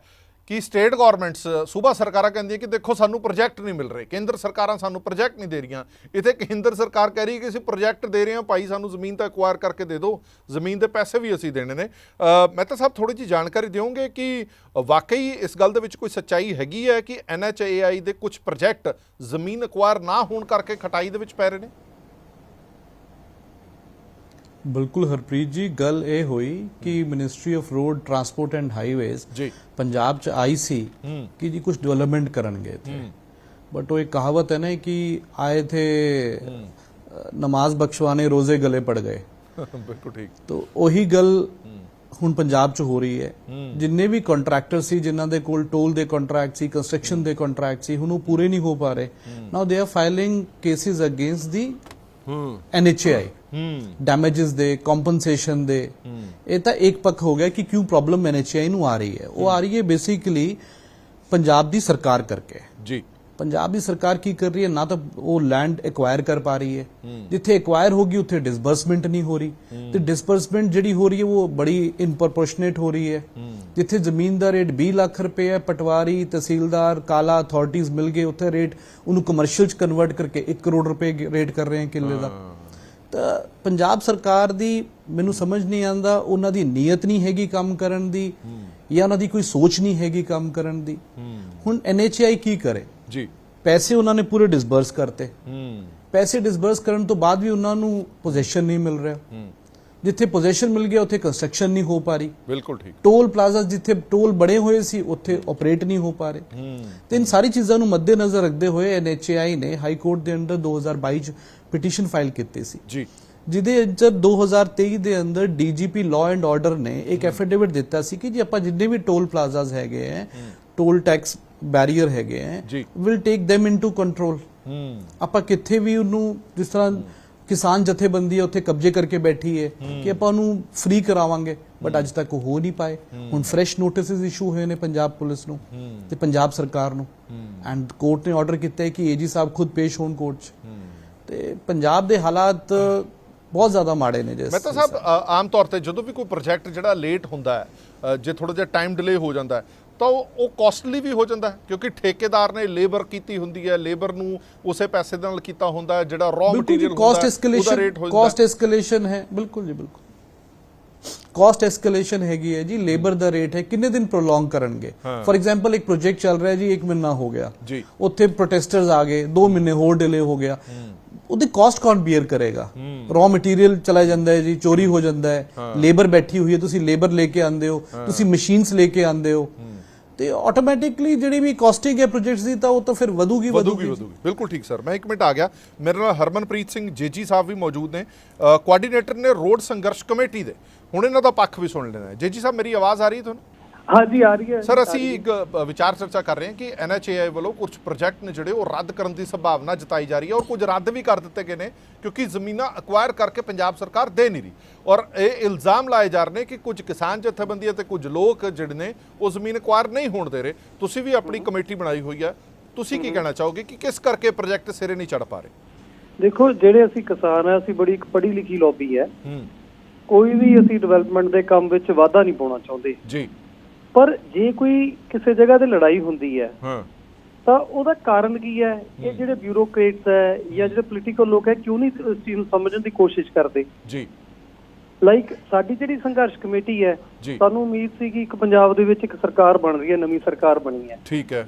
ਕਿ ਸਟੇਟ ਗਵਰਨਮੈਂਟਸ ਸੂਬਾ ਸਰਕਾਰਾਂ ਕਹਿੰਦੀਆਂ ਕਿ ਦੇਖੋ ਸਾਨੂੰ ਪ੍ਰੋਜੈਕਟ ਨਹੀਂ ਮਿਲ ਰਹੇ, ਕੇਂਦਰ ਸਰਕਾਰਾਂ ਸਾਨੂੰ ਪ੍ਰੋਜੈਕਟ ਨਹੀਂ ਦੇ ਰਹੀਆਂ। ਇੱਥੇ ਕੇਂਦਰ ਸਰਕਾਰ ਕਹਿ ਰਹੀ ਕਿ ਅਸੀਂ ਪ੍ਰੋਜੈਕਟ ਦੇ ਰਹੇ ਹਾਂ, ਭਾਈ ਸਾਨੂੰ ਜ਼ਮੀਨ ਤਾਂ ਐਕਵਾਇਰ ਕਰਕੇ ਦੇ ਦਿਓ, ਜ਼ਮੀਨ ਦੇ ਪੈਸੇ ਵੀ ਅਸੀਂ ਦੇਣੇ ਨੇ। ਮੈਂ ਤਾਂ ਸਾਹਿਬ ਥੋੜੀ ਜੀ ਜਾਣਕਾਰੀ ਦਿਓਗੇ ਕਿ ਵਾਕਈ ਇਸ ਗੱਲ ਦੇ ਵਿੱਚ ਕੋਈ ਸੱਚਾਈ ਹੈਗੀ ਹੈ ਕਿ ਐਨਐਚਏਆਈ ਦੇ ਕੁਝ ਪ੍ਰੋਜੈਕਟ ਜ਼ਮੀਨ ਐਕਵਾਇਰ ਨਾ ਹੋਣ ਕਰਕੇ ਖਟਾਈ ਦੇ ਵਿੱਚ ਪੈ ਰਹੇ ਨੇ? ਬਿਲਕੁਲ ਹਰਪ੍ਰੀਤ ਜੀ ਗੱਲ ਇਹ ਹੋਈ ਕਿ ministry of road transport and highways ji. Punjab ਚ ਆਈ ਸੀ ਕਿ ਜੀ ਕੁਝ ਡਿਵੈਲਪਮੈਂਟ ਕਰਨਗੇ ਇੱਥੇ। ਬਟ ਉਹ ਇੱਕ ਕਹਾਵਤ ਹੈ ਨਾ ਕਿ ਆਏ ਥੇ ਨਮਾਜ਼ ਬਖਸ਼ਵਾਨੇ ਰੋਜ਼ੇ ਗਲੇ ਪੜ ਗਏ। [LAUGHS] ਬਿਲਕੁਲ ਠੀਕ। ਤੋ ਉਹੀ ਗੱਲ ਹੁਣ ਪੰਜਾਬ ਚ ਹੋ ਰਹੀ ਹੈ। ਜਿੰਨੇ ਵੀ ਕੰਟਰੈਕਟਰ ਸੀ ਜਿਨ੍ਹਾਂ ਦੇ ਕੋਲ ਟੋਲ ਦੇ ਕੰਟਰੈਕਟ ਸੀ ਕੰਸਟਰਕਸ਼ਨ ਦੇ ਕੰਟਰੈਕਟ ਸੀ ਹੁਣ ਉਹ ਪੂਰੇ ਨਹੀਂ ਹੋ ਪਾ ਰਹੇ। Now they are filing cases against the NHAI damages ਦੇ ਕੰਪਨਸੇਸ਼ਨ ਦੇ। ਇਹ ਤਾਂ ਇੱਕ ਪੱਖ ਹੋ ਗਿਆ ਕਿ ਕਿਉਂ ਪ੍ਰੋਬਲਮ ਐਨਐਚਆਈ ਨੂੰ ਆ ਰਹੀ ਹੈ। ਉਹ ਆ ਰਹੀ ਹੈ ਬੇਸਿਕਲੀ ਪੰਜਾਬ ਦੀ ਸਰਕਾਰ ਕਰਕੇ। ਜੀ। ਪੰਜਾਬ ਦੀ ਸਰਕਾਰ ਕੀ ਕਰ ਰਹੀ ਹੈ? ਨਾ ਤਾਂ ਉਹ ਲੈਂਡ ਐਕਵਾਇਰ ਕਰ ਪਾ ਰਹੀ ਹੈ। ਜਿੱਥੇ ਐਕਵਾਇਰ ਹੋਗੀ ਉੱਥੇ ਡਿਸਬਰਸਮੈਂਟ ਨਹੀਂ ਹੋ ਰਹੀ। ਤੇ ਡਿਸਬਰਸਮੈਂਟ ਜਿਹੜੀ ਹੋ ਰਹੀ ਹੈ ਉਹ ਬੜੀ ਇਨਪਰੋਪੋਰਸ਼ਨੇਟ ਹੋ ਰਹੀ ਹੈ। ਜਿੱਥੇ ਜ਼ਮੀਨ ਦਾ ਰੇਟ 20 ਲੱਖ ਰੁਪਏ ਹੈ ਪਟਵਾਰੀ ਤਹਿਸੀਲਦਾਰ ਕਾਲਾ ਅਥਾਰਟੀਆਂ ਮਿਲ ਗਏ ਉੱਥੇ ਰੇਟ ਉਹਨੂੰ ਕਮਰਸ਼ੀਅਲ ਚ ਕਨਵਰਟ ਕਰਕੇ 1 ਕਰੋੜ ਰੁਪਏ ਰੇਟ ਕਰ ਰਹੇ ਹਨ ਕਿੱਲੇ ਦਾ। ਤਾਂ ਪੰਜਾਬ ਸਰਕਾਰ ਦੀ ਮੈਨੂੰ ਸਮਝ ਨਹੀਂ ਆਂਦਾ ਉਹਨਾਂ ਦੀ ਨੀਅਤ ਨਹੀਂ ਹੈਗੀ ਕੰਮ ਕਰਨ ਦੀ ਜਾਂ ਉਹਨਾਂ ਦੀ ਕੋਈ ਸੋਚ ਨਹੀਂ ਹੈਗੀ ਕੰਮ ਕਰਨ ਦੀ। ਹੁਣ ਐਨਐਚਆਈ ਕੀ ਕਰੇ? ਜੀ। ਪੈਸੇ ਉਹਨਾਂ ਨੇ ਪੂਰੇ ਡਿਸਬਰਸ ਕਰਤੇ। ਪੈਸੇ ਡਿਸਬਰਸ ਕਰਨ ਤੋਂ ਬਾਅਦ ਵੀ ਉਹਨਾਂ ਨੂੰ ਪੋਜੀਸ਼ਨ ਨਹੀਂ ਮਿਲ ਰਿਹਾ। ਜਿੱਥੇ ਪੋਜੀਸ਼ਨ ਮਿਲ ਗਿਆ ਉੱਥੇ ਕੰਸਟਰਕਸ਼ਨ ਨਹੀਂ ਹੋ ਪਾ ਰਹੀ। ਬਿਲਕੁਲ ਠੀਕ। ਟੋਲ ਪਲਾਜ਼ਾ ਜਿੱਥੇ ਟੋਲ ਬੜੇ ਹੋਏ ਸੀ ਉੱਥੇ ਆਪਰੇਟ ਨਹੀਂ ਹੋ ਪਾ ਰਹੇ। ਤੇ ਇਨ ਸਾਰੀ ਚੀਜ਼ਾਂ ਨੂੰ ਮੱਦੇਨਜ਼ਰ ਰੱਖਦੇ ਹੋਏ ਐਨਐਚਏਆਈ ਨੇ ਹਾਈ ਕੋਰਟ ਦੇ ਅੰਦਰ 2022 ਚ ਪਟੀਸ਼ਨ ਫਾਈਲ ਕੀਤੀ ਸੀ। ਜੀ। ਜਿਹਦੇ ਅੰਦਰ 2023 ਦੇ ਅੰਦਰ ਡੀਜੀਪੀ ਲਾਅ ਐਂਡ ਆਰਡਰ ਨੇ ਇੱਕ ਐਫੀਡੇਵਿਟ ਦਿੱਤਾ ਸੀ ਕਿ ਜੀ ਆਪਾਂ ਜਿੰਨੇ ਵੀ ਟੋਲ ਪਲਾਜ਼ਾਸ ਹੈਗੇ ਹੈ। ਟੋਲ ਟੈਕਸ ਬੈਰੀਅਰ ਹੈਗੇ ji. Will take them into control ਆਪਾਂ ਕਿੱਥੇ ਵੀ ਉਹਨੂੰ ਜਿਸ ਤਰ੍ਹਾਂ ਕਿਸਾਨ ਜਥੇਬੰਦੀ ਹੈ ਉੱਥੇ ਕਬਜ਼ੇ ਕਰਕੇ ਬੈਠੀ ਹੈ। ਕਿ ਆਪਾਂ ਉਹਨੂੰ ਫ੍ਰੀ ਕਰਾਵਾਂਗੇ। ਬਟ ਅੱਜ ਤੱਕ ਉਹ ਹੋ ਨਹੀਂ ਪਾਏ। ਹੁਣ ਫਰੈਸ਼ ਨੋਟਿਸਸ ਇਸ਼ੂ ਹੋਏ ਨੇ ਪੰਜਾਬ ਪੁਲਿਸ ਨੂੰ ਤੇ ਪੰਜਾਬ ਸਰਕਾਰ ਨੂੰ। ਐਂਡ ਕੋਰਟ ਨੇ ਆਰਡਰ ਕੀਤਾ ਹੈ ਕਿ ਏਜੀ ਸਾਹਿਬ ਖੁਦ ਪੇਸ਼ ਹੋਣ ਕੋਰਟ 'ਚ। ਤੇ ਪੰਜਾਬ ਦੇ ਹਾਲਾਤ ਬਹੁਤ ਜ਼ਿਆਦਾ ਮਾੜੇ ਨੇ ਜਿਸ ਮਹਿਤਾ ਸਾਹਿਬ ਅ, ਆਮ ਤੌਰ ਤੇ ਜਦੋਂ ਵੀ ਕੋਈ ਪ੍ਰੋਜੈਕਟ ਜਿਹੜਾ ਲੇਟ ਹੁੰਦਾ ਹੈ ਜੇ ਥੋੜਾ ਜਿਹਾ ਟਾਈਮ ਡਿਲੇ ਹੋ ਜਾਂਦਾ ਹੈ ਤਾਂ ਉਹ ਕਾਸਟਲੀ ਵੀ ਹੋ ਜਾਂਦਾ ਕਿਉਂਕਿ ਠੇਕੇਦਾਰ ਨੇ ਲੇਬਰ ਕੀਤੀ ਹੁੰਦੀ ਹੈ ਲੇਬਰ ਨੂੰ ਉਸੇ ਪੈਸੇ ਦੇ ਨਾਲ ਕੀਤਾ ਹੁੰਦਾ ਹੈ ਜਿਹੜਾ ਰॉ ਮਟੀਰੀਅਲ ਕਾਸਟ ਉਹਦਾ ਐਸਕੇਲੇਸ਼ਨ ਰੇਟ ਹੋ ਕਾਸਟ ਐਸਕੇਲੇਸ਼ਨ ਹੈ ਬਿਲਕੁਲ ਜੀ ਬਿਲਕੁਲ। ਕਾਸਟ ਐਸਕੇਲੇਸ਼ਨ ਹੈਗੀ ਹੈ ਜੀ ਲੇਬਰ ਦਾ ਰੇਟ ਹੈ ਕਿੰਨੇ ਦਿਨ ਪ੍ਰੋਲੋਂਗ ਕਰਨਗੇ? ਫੋਰ ਐਗਜ਼ਾਮਪਲ ਇੱਕ ਪ੍ਰੋਜੈਕਟ ਚੱਲ ਰਿਹਾ ਜੀ 1 ਮਹੀਨਾ ਹੋ ਗਿਆ। ਜੀ। ਉੱਥੇ ਪ੍ਰੋਟੈਸਟਰਸ ਆ ਗਏ 2 ਮਹੀਨੇ ਹੋਰ ਡਿਲੇ ਹੋ ਗਿਆ। ਉਹਦੀ ਕਾਸਟ ਕੌਣ ਬੀਅਰ ਕਰੇਗਾ? ਰॉ ਮਟੀਰੀਅਲ ਚਲਾ ਜਾਂਦਾ ਹੈ ਜੀ ਚੋਰੀ ਹੋ ਜਾਂਦਾ ਹੈ। ਲੇਬਰ ਬੈਠੀ ਹੋਈ ਹੈ ਤੁਸੀਂ ਲੇਬਰ ਲੈ ਕੇ ਆਉਂਦੇ ਹੋ ਤੁਸੀਂ ਮਸ਼ੀਨਸ ਲੈ ਕੇ ਆਉਂਦੇ ਹੋ। ਤੇ ਆਟੋਮੈਟਿਕਲੀ ਜਿਹੜੀ ਵੀ ਕਾਸਟਿੰਗ ਹੈ ਪ੍ਰੋਜੈਕਟਸ ਦੀ ਤਾਂ ਉਹ ਤਾਂ ਫਿਰ ਵਧੂਗੀ ਵਧੂਗੀ ਵਧੂਗੀ। ਬਿਲਕੁਲ ਠੀਕ ਸਰ ਮੈਂ ਇੱਕ ਮਿੰਟ ਆ ਗਿਆ। ਮੇਰੇ ਨਾਲ ਹਰਮਨਪ੍ਰੀਤ ਸਿੰਘ ਜੇਜੀ ਸਾਹਿਬ ਵੀ ਮੌਜੂਦ ਨੇ। ਕੋਆਰਡੀਨੇਟਰ ਨੇ ਰੋਡ ਸੰਘਰਸ਼ ਕਮੇਟੀ ਦੇ। ਹੁਣ ਇਹਨਾਂ ਦਾ ਪੱਖ ਵੀ ਸੁਣ ਲੈਣਾ ਹੈ। ਜੇਜੀ ਸਾਹਿਬ ਮੇਰੀ ਆਵਾਜ਼ ਆ ਰਹੀ ਹੈ ਤੁਹਾਨੂੰ? ਹਾਂਜੀ ਆ ਰਹੀ ਹੈ। ਸਰ ਅਸੀਂ ਇੱਕ ਵਿਚਾਰ ਚਰਚਾ ਕਰ ਰਹੇ ਹਾਂ ਕਿ ਐਨਐਚਏਆਈ ਵੱਲੋਂ ਕੁਝ ਪ੍ਰੋਜੈਕਟ ਨੇ ਜਿਹੜੇ ਉਹ ਰੱਦ ਕਰਨ ਦੀ ਸੰਭਾਵਨਾ ਜਤਾਈ ਜਾ ਰਹੀ ਹੈ ਔਰ ਕੁਝ ਰੱਦ ਵੀ ਕਰ ਦਿੱਤੇ ਗਏ ਨੇ ਕਿਉਂਕਿ ਜ਼ਮੀਨਾਂ ਅਕਵਾਇਰ ਕਰਕੇ ਪੰਜਾਬ ਸਰਕਾਰ ਦੇ ਨਹੀਂ ਰਹੀ। ਔਰ ਇਹ ਇਲਜ਼ਾਮ ਲਾਏ ਜਾ ਰਹੇ ਨੇ ਕਿ ਕੁਝ ਕਿਸਾਨ ਜਥੇਬੰਦੀਆਂ ਤੇ ਕੁਝ ਲੋਕ ਜਿਹੜੇ ਨੇ ਉਹ ਜ਼ਮੀਨ ਅਕਵਾਇਰ ਨਹੀਂ ਹੋਣ ਦੇ ਰਹੇ। ਤੁਸੀਂ ਵੀ ਆਪਣੀ ਕਮੇਟੀ ਬਣਾਈ ਹੋਈ ਹੈ। ਤੁਸੀਂ ਕੀ ਕਹਿਣਾ ਚਾਹੋਗੇ ਕਿ ਕਿਸ ਕਰਕੇ ਪ੍ਰੋਜੈਕਟ ਸਿਰੇ ਨਹੀਂ ਚੜ ਪਾ ਰਹੇ? ਦੇਖੋ ਜਿਹੜੇ ਅਸੀਂ ਕਿਸਾਨ ਆ ਅਸੀਂ ਬੜੀ ਇੱਕ ਪੜ੍ਹੀ ਲਿਖੀ ਲੌਬੀ ਹੈ। ਹੂੰ। ਕੋਈ ਵੀ ਅਸੀਂ ਡਿਵੈਲਪਮੈਂਟ ਦੇ ਕੰਮ ਵਿੱਚ ਵਾਧਾ ਨਹੀਂ ਪਾਉਣਾ ਚਾਹੁੰਦੇ। ਜੀ। ਪਰ ਜੇ ਕੋਈ ਕਿਸੇ ਜਗ੍ਹਾ ਤੇ ਲੜਾਈ ਹੁੰਦੀ ਹੈ ਹਾਂ। ਤਾਂ ਉਹਦਾ ਕਾਰਨ ਕੀ ਹੈ? ਇਹ ਜਿਹੜੇ ਬਿਊਰੋਕਰੇਟਸ ਹੈ ਜਾਂ ਜਿਹੜੇ ਪੋਲੀਟੀਕਲ ਲੋਕ ਹੈ ਕਿਉਂ ਨਹੀਂ ਇਸ ਚੀਜ਼ ਨੂੰ ਸਮਝਣ ਦੀ ਕੋਸ਼ਿਸ਼ ਕਰਦੇ? ਜੀ। ਲਾਈਕ ਸਾਡੀ ਜਿਹੜੀ ਸੰਘਰਸ਼ ਕਮੇਟੀ ਹੈ ਜੀ। ਸਾਨੂੰ ਉਮੀਦ ਸੀ ਕਿ ਇੱਕ ਪੰਜਾਬ ਦੇ ਵਿੱਚ ਇੱਕ ਸਰਕਾਰ ਬਣ ਰਹੀ ਹੈ ਨਵੀਂ ਸਰਕਾਰ ਬਣੀ ਹੈ। ਠੀਕ ਹੈ।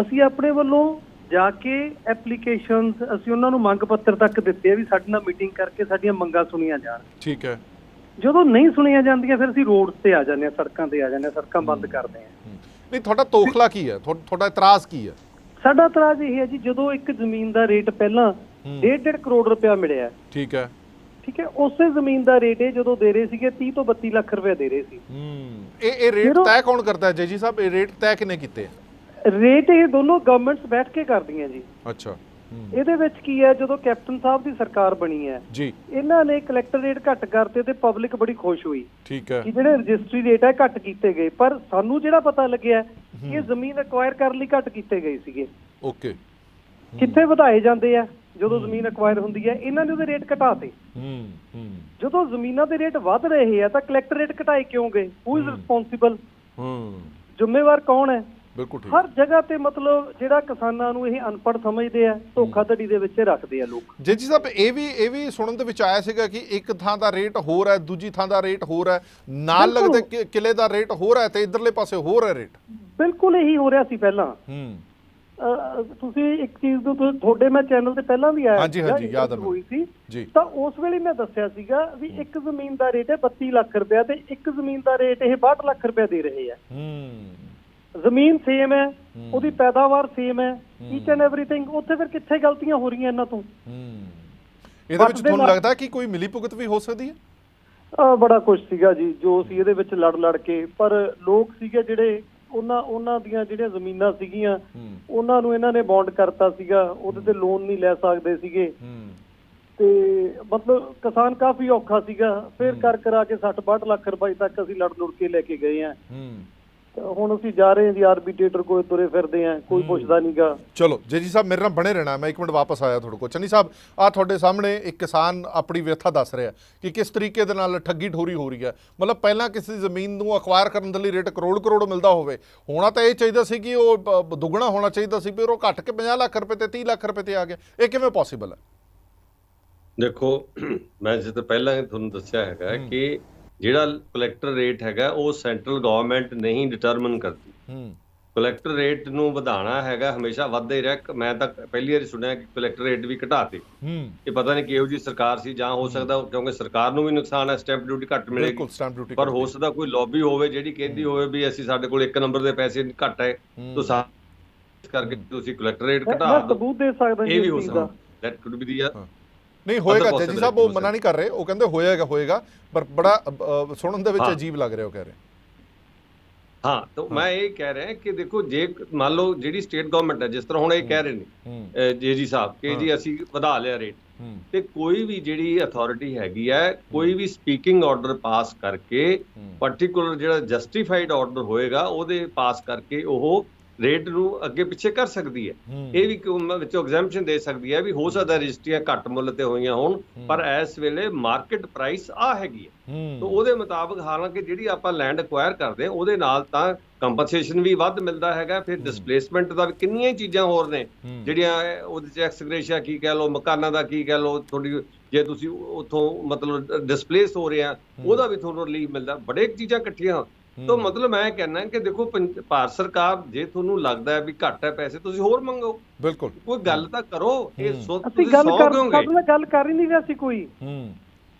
ਅਸੀਂ ਆਪਣੇ ਵੱਲੋਂ ਜਾ ਕੇ ਐਪਲੀਕੇਸ਼ਨਸ ਅਸੀਂ ਉਹਨਾਂ ਨੂੰ ਮੰਗ ਪੱਤਰ ਤੱਕ ਦਿੱਤੇ ਆ ਵੀ ਸਾਡੇ ਨਾਲ ਮੀਟਿੰਗ ਕਰਕੇ ਸਾਡੀਆਂ ਮੰਗਾਂ ਸੁਣੀਆਂ ਜਾਣ। ਠੀਕ ਹੈ। ਜਦੋਂ ਨਹੀਂ ਸੁਣੀਆਂ ਜਾਂਦੀਆਂ ਫਿਰ ਅਸੀਂ ਰੋਡਸ ਤੇ ਆ ਜਾਂਦੇ ਆ ਸੜਕਾਂ ਤੇ ਆ ਜਾਂਦੇ ਆ ਸੜਕਾਂ ਬੰਦ ਕਰਦੇ ਆ। ਨਹੀਂ ਤੁਹਾਡਾ ਤੋਖਲਾ ਕੀ ਹੈ? ਤੁਹਾ- ਤੁਹਾਡਾ ਇਤਰਾਜ਼ ਕੀ ਹੈ? ਸਾਡਾ ਇਤਰਾਜ਼ ਇਹ ਹੈ ਜੀ ਜਦੋਂ ਇੱਕ ਜ਼ਮੀਨ ਦਾ ਰੇਟ ਪਹਿਲਾਂ 1.5 ਕਰੋੜ ਰੁਪਇਆ ਮਿਲਿਆ। ਠੀਕ ਹੈ। ਠੀਕ ਹੈ ਉਸੇ ਜ਼ਮੀਨ ਦਾ ਰੇਟ ਇਹ ਜਦੋਂ ਦੇ ਰਹੇ ਸੀਗੇ 30 ਤੋਂ 32 ਲੱਖ ਰੁਪਏ ਦੇ ਰਹੇ ਸੀ। ਹੂੰ। ਇਹ ਇਹ ਰੇਟ ਤੈਅ ਕੌਣ ਕਰਦਾ ਹੈ ਜੇਜੀ ਸਾਹਿਬ? ਇਹ ਰੇਟ ਤੈਅ ਕਿਨੇ ਕੀਤੇ? ਰੇਟ ਇਹ ਦੋਨੋਂ ਗਵਰਨਮੈਂਟਸ ਬੈਠ ਕੇ ਕਰਦੀਆਂ ਜੀ। ਅੱਛਾ। ਇਹਦੇ ਵਿੱਚ ਕੀ ਹੈ ਜਦੋਂ ਕੈਪਟਨ ਸਾਹਿਬ ਦੀ ਸਰਕਾਰ ਬਣੀ ਹੈ ਜੀ। ਇਹਨਾਂ ਨੇ ਕਲੈਕਟਰ ਰੇਟ ਘੱਟ ਕਰਤੇ ਤੇ ਪਬਲਿਕ ਬੜੀ ਖੁਸ਼ ਹੋਈ ਠੀਕ ਹੈ। ਕਿ ਜਿਹੜੇ ਰਜਿਸਟਰੀ ਰੇਟ ਹੈ ਘੱਟ ਕੀਤੇ ਗਏ। ਪਰ ਸਾਨੂੰ ਜਿਹੜਾ ਪਤਾ ਲੱਗਿਆ ਕਿ ਇਹ ਜ਼ਮੀਨ ਅਕਵਾਇਰ ਕਰਨ ਲਈ ਘੱਟ ਕੀਤੇ ਗਏ ਸੀਗੇ। ਓਕੇ। ਕਿੱਥੇ ਵਧਾਏ ਜਾਂਦੇ ਆ ਜਦੋਂ ਜ਼ਮੀਨ ਅਕਵਾਇਰ ਹੁੰਦੀ ਹੈ ਇਹਨਾਂ ਨੇ ਉਹਦੇ ਰੇਟ ਘਟਾਤੇ ਹੂੰ ਹੂੰ। ਜਦੋਂ ਜ਼ਮੀਨਾਂ ਦੇ ਰੇਟ ਵੱਧ ਰਹੇ ਆ ਤਾਂ ਕਲੈਕਟਰ ਰੇਟ ਘਟਾਏ ਕਿਉਂ ਗਏ? ਹੂ। ਇਜ਼ ਰਿਸਪੌਂਸਿਬਲ ਹੂੰ। ਜ਼ਿੰਮੇਵਾਰ ਕੌਣ ਹੈ? ਬਿਲਕੁਲ ਠੀਕ। ਹਰ ਜਗ੍ਹਾ ਤੇ ਮਤਲਬ ਜਿਹੜਾ ਕਿਸਾਨਾਂ ਨੂੰ ਇਹ ਅਨਪੜ੍ਹ ਸਮਝਦੇ ਆ ਧੋਖਾਧੜੀ ਦੇ ਵਿੱਚ ਰੱਖਦੇ ਆ ਲੋਕ। ਜੇਜੀ ਸਾਹਿਬ ਇਹ ਵੀ ਇਹ ਵੀ ਸੁਣਨ ਦੇ ਵਿੱਚ ਆਇਆ ਸੀਗਾ ਕਿ ਇੱਕ ਥਾਂ ਦਾ ਰੇਟ ਹੋਰ ਹੈ ਦੂਜੀ ਥਾਂ ਦਾ ਰੇਟ ਹੋਰ ਹੈ ਨਾਲ। ਲੱਗਦੇ ਕਿਲੇ ਦਾ ਰੇਟ ਹੋਰ ਹੈ ਤੇ ਇਧਰਲੇ ਪਾਸੇ ਹੋਰ ਹੈ ਰੇਟ। ਬਿਲਕੁਲ ਇਹੀ ਹੋ ਰਿਹਾ ਸੀ ਪਹਿਲਾਂ। ਹੂੰ। ਤੁਸੀਂ ਇੱਕ ਚੀਜ਼ ਤੋਂ ਤੁਹਾਡੇ ਮੈਂ ਚੈਨਲ ਤੇ ਪਹਿਲਾਂ ਵੀ ਆਇਆ ਹਾਂਜੀ, ਹਾਂਜੀ, ਯਾਦ ਆ। ਹੋਈ ਸੀ। ਜੀ। ਤਾਂ ਉਸ ਵੇਲੇ ਮੈਂ ਦੱਸਿਆ ਸੀਗਾ ਵੀ ਇੱਕ ਜ਼ਮੀਨ ਦਾ ਰੇਟ ਹੈ 32 ਲੱਖ ਰੁਪਇਆ ਤੇ ਇੱਕ ਜ਼ਮੀਨ ਦਾ ਰੇਟ ਇਹ 62 ਲੱਖ ਰੁਪਇਆ ਦੇ ਰਹੇ ਆ। ਹੂੰ। ਜ਼ਮੀਨ ਸੇਮ ਹੈ ਉਹਦੀ ਪੈਦਾਵਾਰ ਸੇਮ ਹੈ ਈਚ ਐਂਡ ਐਵਰੀਥਿੰਗ ਉੱਥੇ ਫਿਰ ਕਿੱਥੇ ਗਲਤੀਆਂ ਹੋ ਰਹੀਆਂ ਇਹਨਾਂ ਤੋਂ? ਹੂੰ। ਇਹਦੇ ਵਿੱਚ ਤੁਹਾਨੂੰ ਲੱਗਦਾ ਕਿ ਕੋਈ ਮਿਲੀ ਭੁਗਤ ਵੀ ਹੋ ਸਕਦੀ ਹੈ? ਆ ਬੜਾ ਕੁਝ ਸੀਗਾ ਜੀ ਜੋ ਸੀ ਇਹਦੇ ਵਿੱਚ ਲੜ ਲੜ ਕੇ ਪਰ ਲੋਕ ਸੀਗੇ ਜਿਹੜੇ ਉਹਨਾਂ ਉਹਨਾਂ ਦੀਆਂ ਜਿਹੜੀਆਂ ਜ਼ਮੀਨਾਂ ਸੀਗੀਆਂ ਉਹਨਾਂ ਨੂੰ ਇਹਨਾਂ ਨੇ ਬੌਂਡ ਕਰਤਾ ਸੀਗਾ ਉਹਦੇ ਤੇ ਲੋਨ ਨਹੀਂ ਲੈ ਸਕਦੇ ਸੀਗੇ। ਹੂੰ। ਤੇ ਮਤਲਬ ਕਿਸਾਨ ਕਾਫੀ ਔਖਾ ਸੀਗਾ ਫਿਰ ਕਰ ਕਰਾ ਕੇ 60 62 ਲੱਖ ਰੁਪਏ ਤੱਕ ਅਸੀਂ ਲੜ ਲੁੜ ਕੇ ਲੈ ਕੇ ਗਏ ਆ। ਹੂੰ। ਹੁਣ ਅਸੀਂ ਜਾ ਰਹੇ ਹਾਂ ਜੀ ਆਰਬੀਟ੍ਰੇਟਰ ਕੋਲ ਤੁਰੇ ਫਿਰਦੇ ਆ ਕੋਈ ਪੁੱਛਦਾ ਨਹੀਂਗਾ ਚਲੋ ਜੀ ਜੀ ਸਾਹਿਬ ਮੇਰੇ ਨਾਲ ਬਣੇ ਰਹਿਣਾ ਮੈਂ ਇੱਕ ਮਿੰਟ ਵਾਪਸ ਆਇਆ ਤੁਹਾਡੇ ਕੋਲ। ਚੰਨੀ ਸਾਹਿਬ ਆ ਤੁਹਾਡੇ ਸਾਹਮਣੇ ਇੱਕ ਕਿਸਾਨ ਆਪਣੀ ਵਿਅਥਾ ਦੱਸ ਰਿਹਾ ਕਿ ਕਿਸ ਤਰੀਕੇ ਦੇ ਨਾਲ ਠੱਗੀ ਠੋਰੀ ਹੋ ਰਹੀ ਹੈ। ਮਤਲਬ ਪਹਿਲਾਂ ਕਿਸੇ ਜ਼ਮੀਨ ਨੂੰ ਅਕਵਾਇਰ ਕਰਨ ਦੇ ਲਈ ਰੇਟ ਕਰੋੜ ਕਰੋੜ ਮਿਲਦਾ ਹੋਵੇ ਹੋਣਾ ਤਾਂ ਇਹ ਚਾਹੀਦਾ ਸੀ ਕਿ ਉਹ ਦੁੱਗਣਾ ਹੋਣਾ ਚਾਹੀਦਾ ਸੀ ਪਰ ਉਹ ਘੱਟ ਕੇ 50 ਲੱਖ ਰੁਪਏ ਤੇ 30 ਲੱਖ ਰੁਪਏ ਤੇ ਆ ਗਿਆ। ਇਹ ਕਿਵੇਂ ਪੋਸੀਬਲ ਹੈ? ਦੇਖੋ ਮੈਂ ਤੋਂ ਪਹਿਲਾਂ ਤੁਹਾਨੂੰ ਦੱਸਿਆ ਹੈਗਾ ਕਿ ਜਿਹੜਾ ਕਲੈਕਟਰ ਰੇਟ ਹੈਗਾ ਉਹ ਸੈਂਟਰਲ ਗਵਰਨਮੈਂਟ ਨਹੀਂ ਡਿਟਰਮਨ ਕਰਦੀ। ਹੂੰ। ਕਲੈਕਟਰ ਰੇਟ ਨੂੰ ਵਧਾਉਣਾ ਹੈਗਾ ਹਮੇਸ਼ਾ ਵੱਧਦਾ ਹੀ ਰਿਹਾ। ਮੈਂ ਤਾਂ ਪਹਿਲੀ ਵਾਰੀ ਸੁਣਿਆ ਕਿ ਕਲੈਕਟਰ ਰੇਟ ਵੀ ਘਟਾਤੇ। ਹੂੰ। ਇਹ ਪਤਾ ਨਹੀਂ ਕਿਹੋ ਜੀ ਸਰਕਾਰ ਸੀ ਜਾਂ ਹੋ ਸਕਦਾ ਕਿਉਂਕਿ ਸਰਕਾਰ ਨੂੰ ਵੀ ਨੁਕਸਾਨ ਹੈ ਸਟੈਂਪ ਡਿਊਟੀ ਘੱਟ ਮਿਲੇਗੀ। ਪਰ ਹੋ ਸਕਦਾ ਕੋਈ ਲੌਬੀ ਹੋਵੇ ਜਿਹੜੀ ਕਹਿੰਦੀ ਹੋਵੇ ਵੀ ਅਸੀਂ ਸਾਡੇ ਕੋਲ ਇੱਕ ਨੰਬਰ ਦੇ ਪੈਸੇ ਘੱਟ ਹੈ ਤਾਂ ਸਾ ਇਸ ਕਰਕੇ ਤੁਸੀਂ ਕਲੈਕਟਰ ਰੇਟ ਘਟਾ ਮੈਂ ਦਿਓ ਸਬੂਤ ਦੇ ਸਕਦਾ ਜੀ ਇਹ ਵੀ ਹੋ ਸਕਦਾ। ਦੈਟ ਕੁਡ ਬੀ ਦੀ ਨਹੀਂ ਹੋਏਗਾ ਜੱਜੀ ਸਾਹਿਬ ਉਹ ਮਨਾ ਨਹੀਂ ਕਰ ਰਹੇ ਉਹ ਕਹਿੰਦੇ ਹੋਏਗਾ ਹੋਏਗਾ ਪਰ ਬੜਾ ਸੁਣਨ ਦੇ ਵਿੱਚ। ਅਜੀਬ ਲੱਗ ਰਿਹਾ ਉਹ ਕਹਿ ਰਹੇ। ਹਾਂ ਤਾਂ ਮੈਂ ਇਹ ਕਹਿ ਰਿਹਾ ਕਿ ਦੇਖੋ ਜੇ ਮੰਨ ਲਓ ਜਿਹੜੀ ਸਟੇਟ ਗਵਰਨਮੈਂਟ ਹੈ ਜਿਸ ਤਰ੍ਹਾਂ ਹੁਣ ਇਹ ਕਹਿ ਰਹੇ ਨੇ ਹੂੰ। ਜੇ ਜੀ ਸਾਹਿਬ ਕਿ ਜੀ ਅਸੀਂ ਵਧਾ ਲਿਆ ਰੇਟ ਤੇ ਕੋਈ ਵੀ ਜਿਹੜੀ ਅਥਾਰਟੀ ਹੈਗੀ ਹੈ ਕੋਈ ਵੀ ਸਪੀਕਿੰਗ ਆਰਡਰ ਪਾਸ ਕਰਕੇ ਪਾਰਟਿਕੂਲਰ ਜਿਹੜਾ ਜਸਟੀਫਾਈਡ ਆਰਡਰ ਹੋਏਗਾ ਉਹਦੇ ਪਾਸ ਕਰਕੇ ਉਹ ਰੇਟ ਨੂੰ ਅੱਗੇ ਪਿੱਛੇ ਕਰ ਸਕਦੀ ਹੈ। ਇਹ ਵੀ ਉਹਨਾਂ ਵਿੱਚੋਂ ਐਗਜ਼ੈਂਪਸ਼ਨ ਦੇ ਸਕਦੀ ਹੈ ਵੀ ਹੋ ਸਕਦਾ ਰਜਿਸਟਰੀਆਂ ਘੱਟ ਮੁੱਲ ਤੇ ਹੋਈਆਂ ਹੋਣ ਪਰ ਇਸ ਵੇਲੇ ਮਾਰਕੀਟ ਪ੍ਰਾਈਸ ਆ ਹੈਗੀ ਹੈ। ਤਾਂ ਉਹਦੇ ਮੁਤਾਬਕ ਹਾਲਾਂਕਿ ਜਿਹੜੀ ਆਪਾਂ ਲੈਂਡ ਐਕਵਾਇਰ ਕਰਦੇ ਉਹਦੇ ਨਾਲ ਤਾਂ ਕੰਪਨਸੇਸ਼ਨ ਵੀ ਵੱਧ ਮਿਲਦਾ ਹੈਗਾ ਫਿਰ ਡਿਸਪਲੇਸਮੈਂਟ ਦਾ ਵੀ ਕਿੰਨੀਆਂ ਹੀ ਚੀਜ਼ਾਂ ਹੋਰ ਨੇ। ਜਿਹੜੀਆਂ ਉਹਦੇ ਚ ਐਕਸਗ੍ਰੇਸ਼ੀਆ ਕੀ ਕਹਿ ਲਓ ਮਕਾਨਾਂ ਦਾ ਕੀ ਕਹਿ ਲਓ ਤੁਹਾਡੀ ਜੇ ਤੁਸੀਂ ਉਥੋਂ ਮਤਲਬ ਡਿਸਪਲੇਸ ਹੋ ਰਹੇ ਆ ਉਹਦਾ ਵੀ ਤੁਹਾਨੂੰ ਰਿਲੀਫ ਮਿਲਦਾ। ਬੜੇ ਚੀਜ਼ਾਂ ਇਕੱਠੀਆਂ ਤਾਂ ਮਤਲਬ ਮੈਂ ਕਹਿੰਦਾ ਕਿ ਦੇਖੋ ਭਾਰਤ ਸਰਕਾਰ ਜੇ ਤੁਹਾਨੂੰ ਲੱਗਦਾ ਹੈ ਵੀ ਘੱਟ ਹੈ ਪੈਸੇ ਤੁਸੀਂ ਹੋਰ ਮੰਗੋ। ਬਿਲਕੁਲ। ਕੋਈ ਗੱਲ ਤਾਂ ਕਰੋ ਇਹ ਸੋ ਅਸੀਂ ਤੁਸੀਂ ਗੱਲ ਸੌ ਕਰ ਗਏ? ਨਾਲ ਗੱਲ ਕਰ ਹੀ ਨਹੀਂ ਰਿਹਾ ਸੀ ਕੋਈ। ਹੂੰ।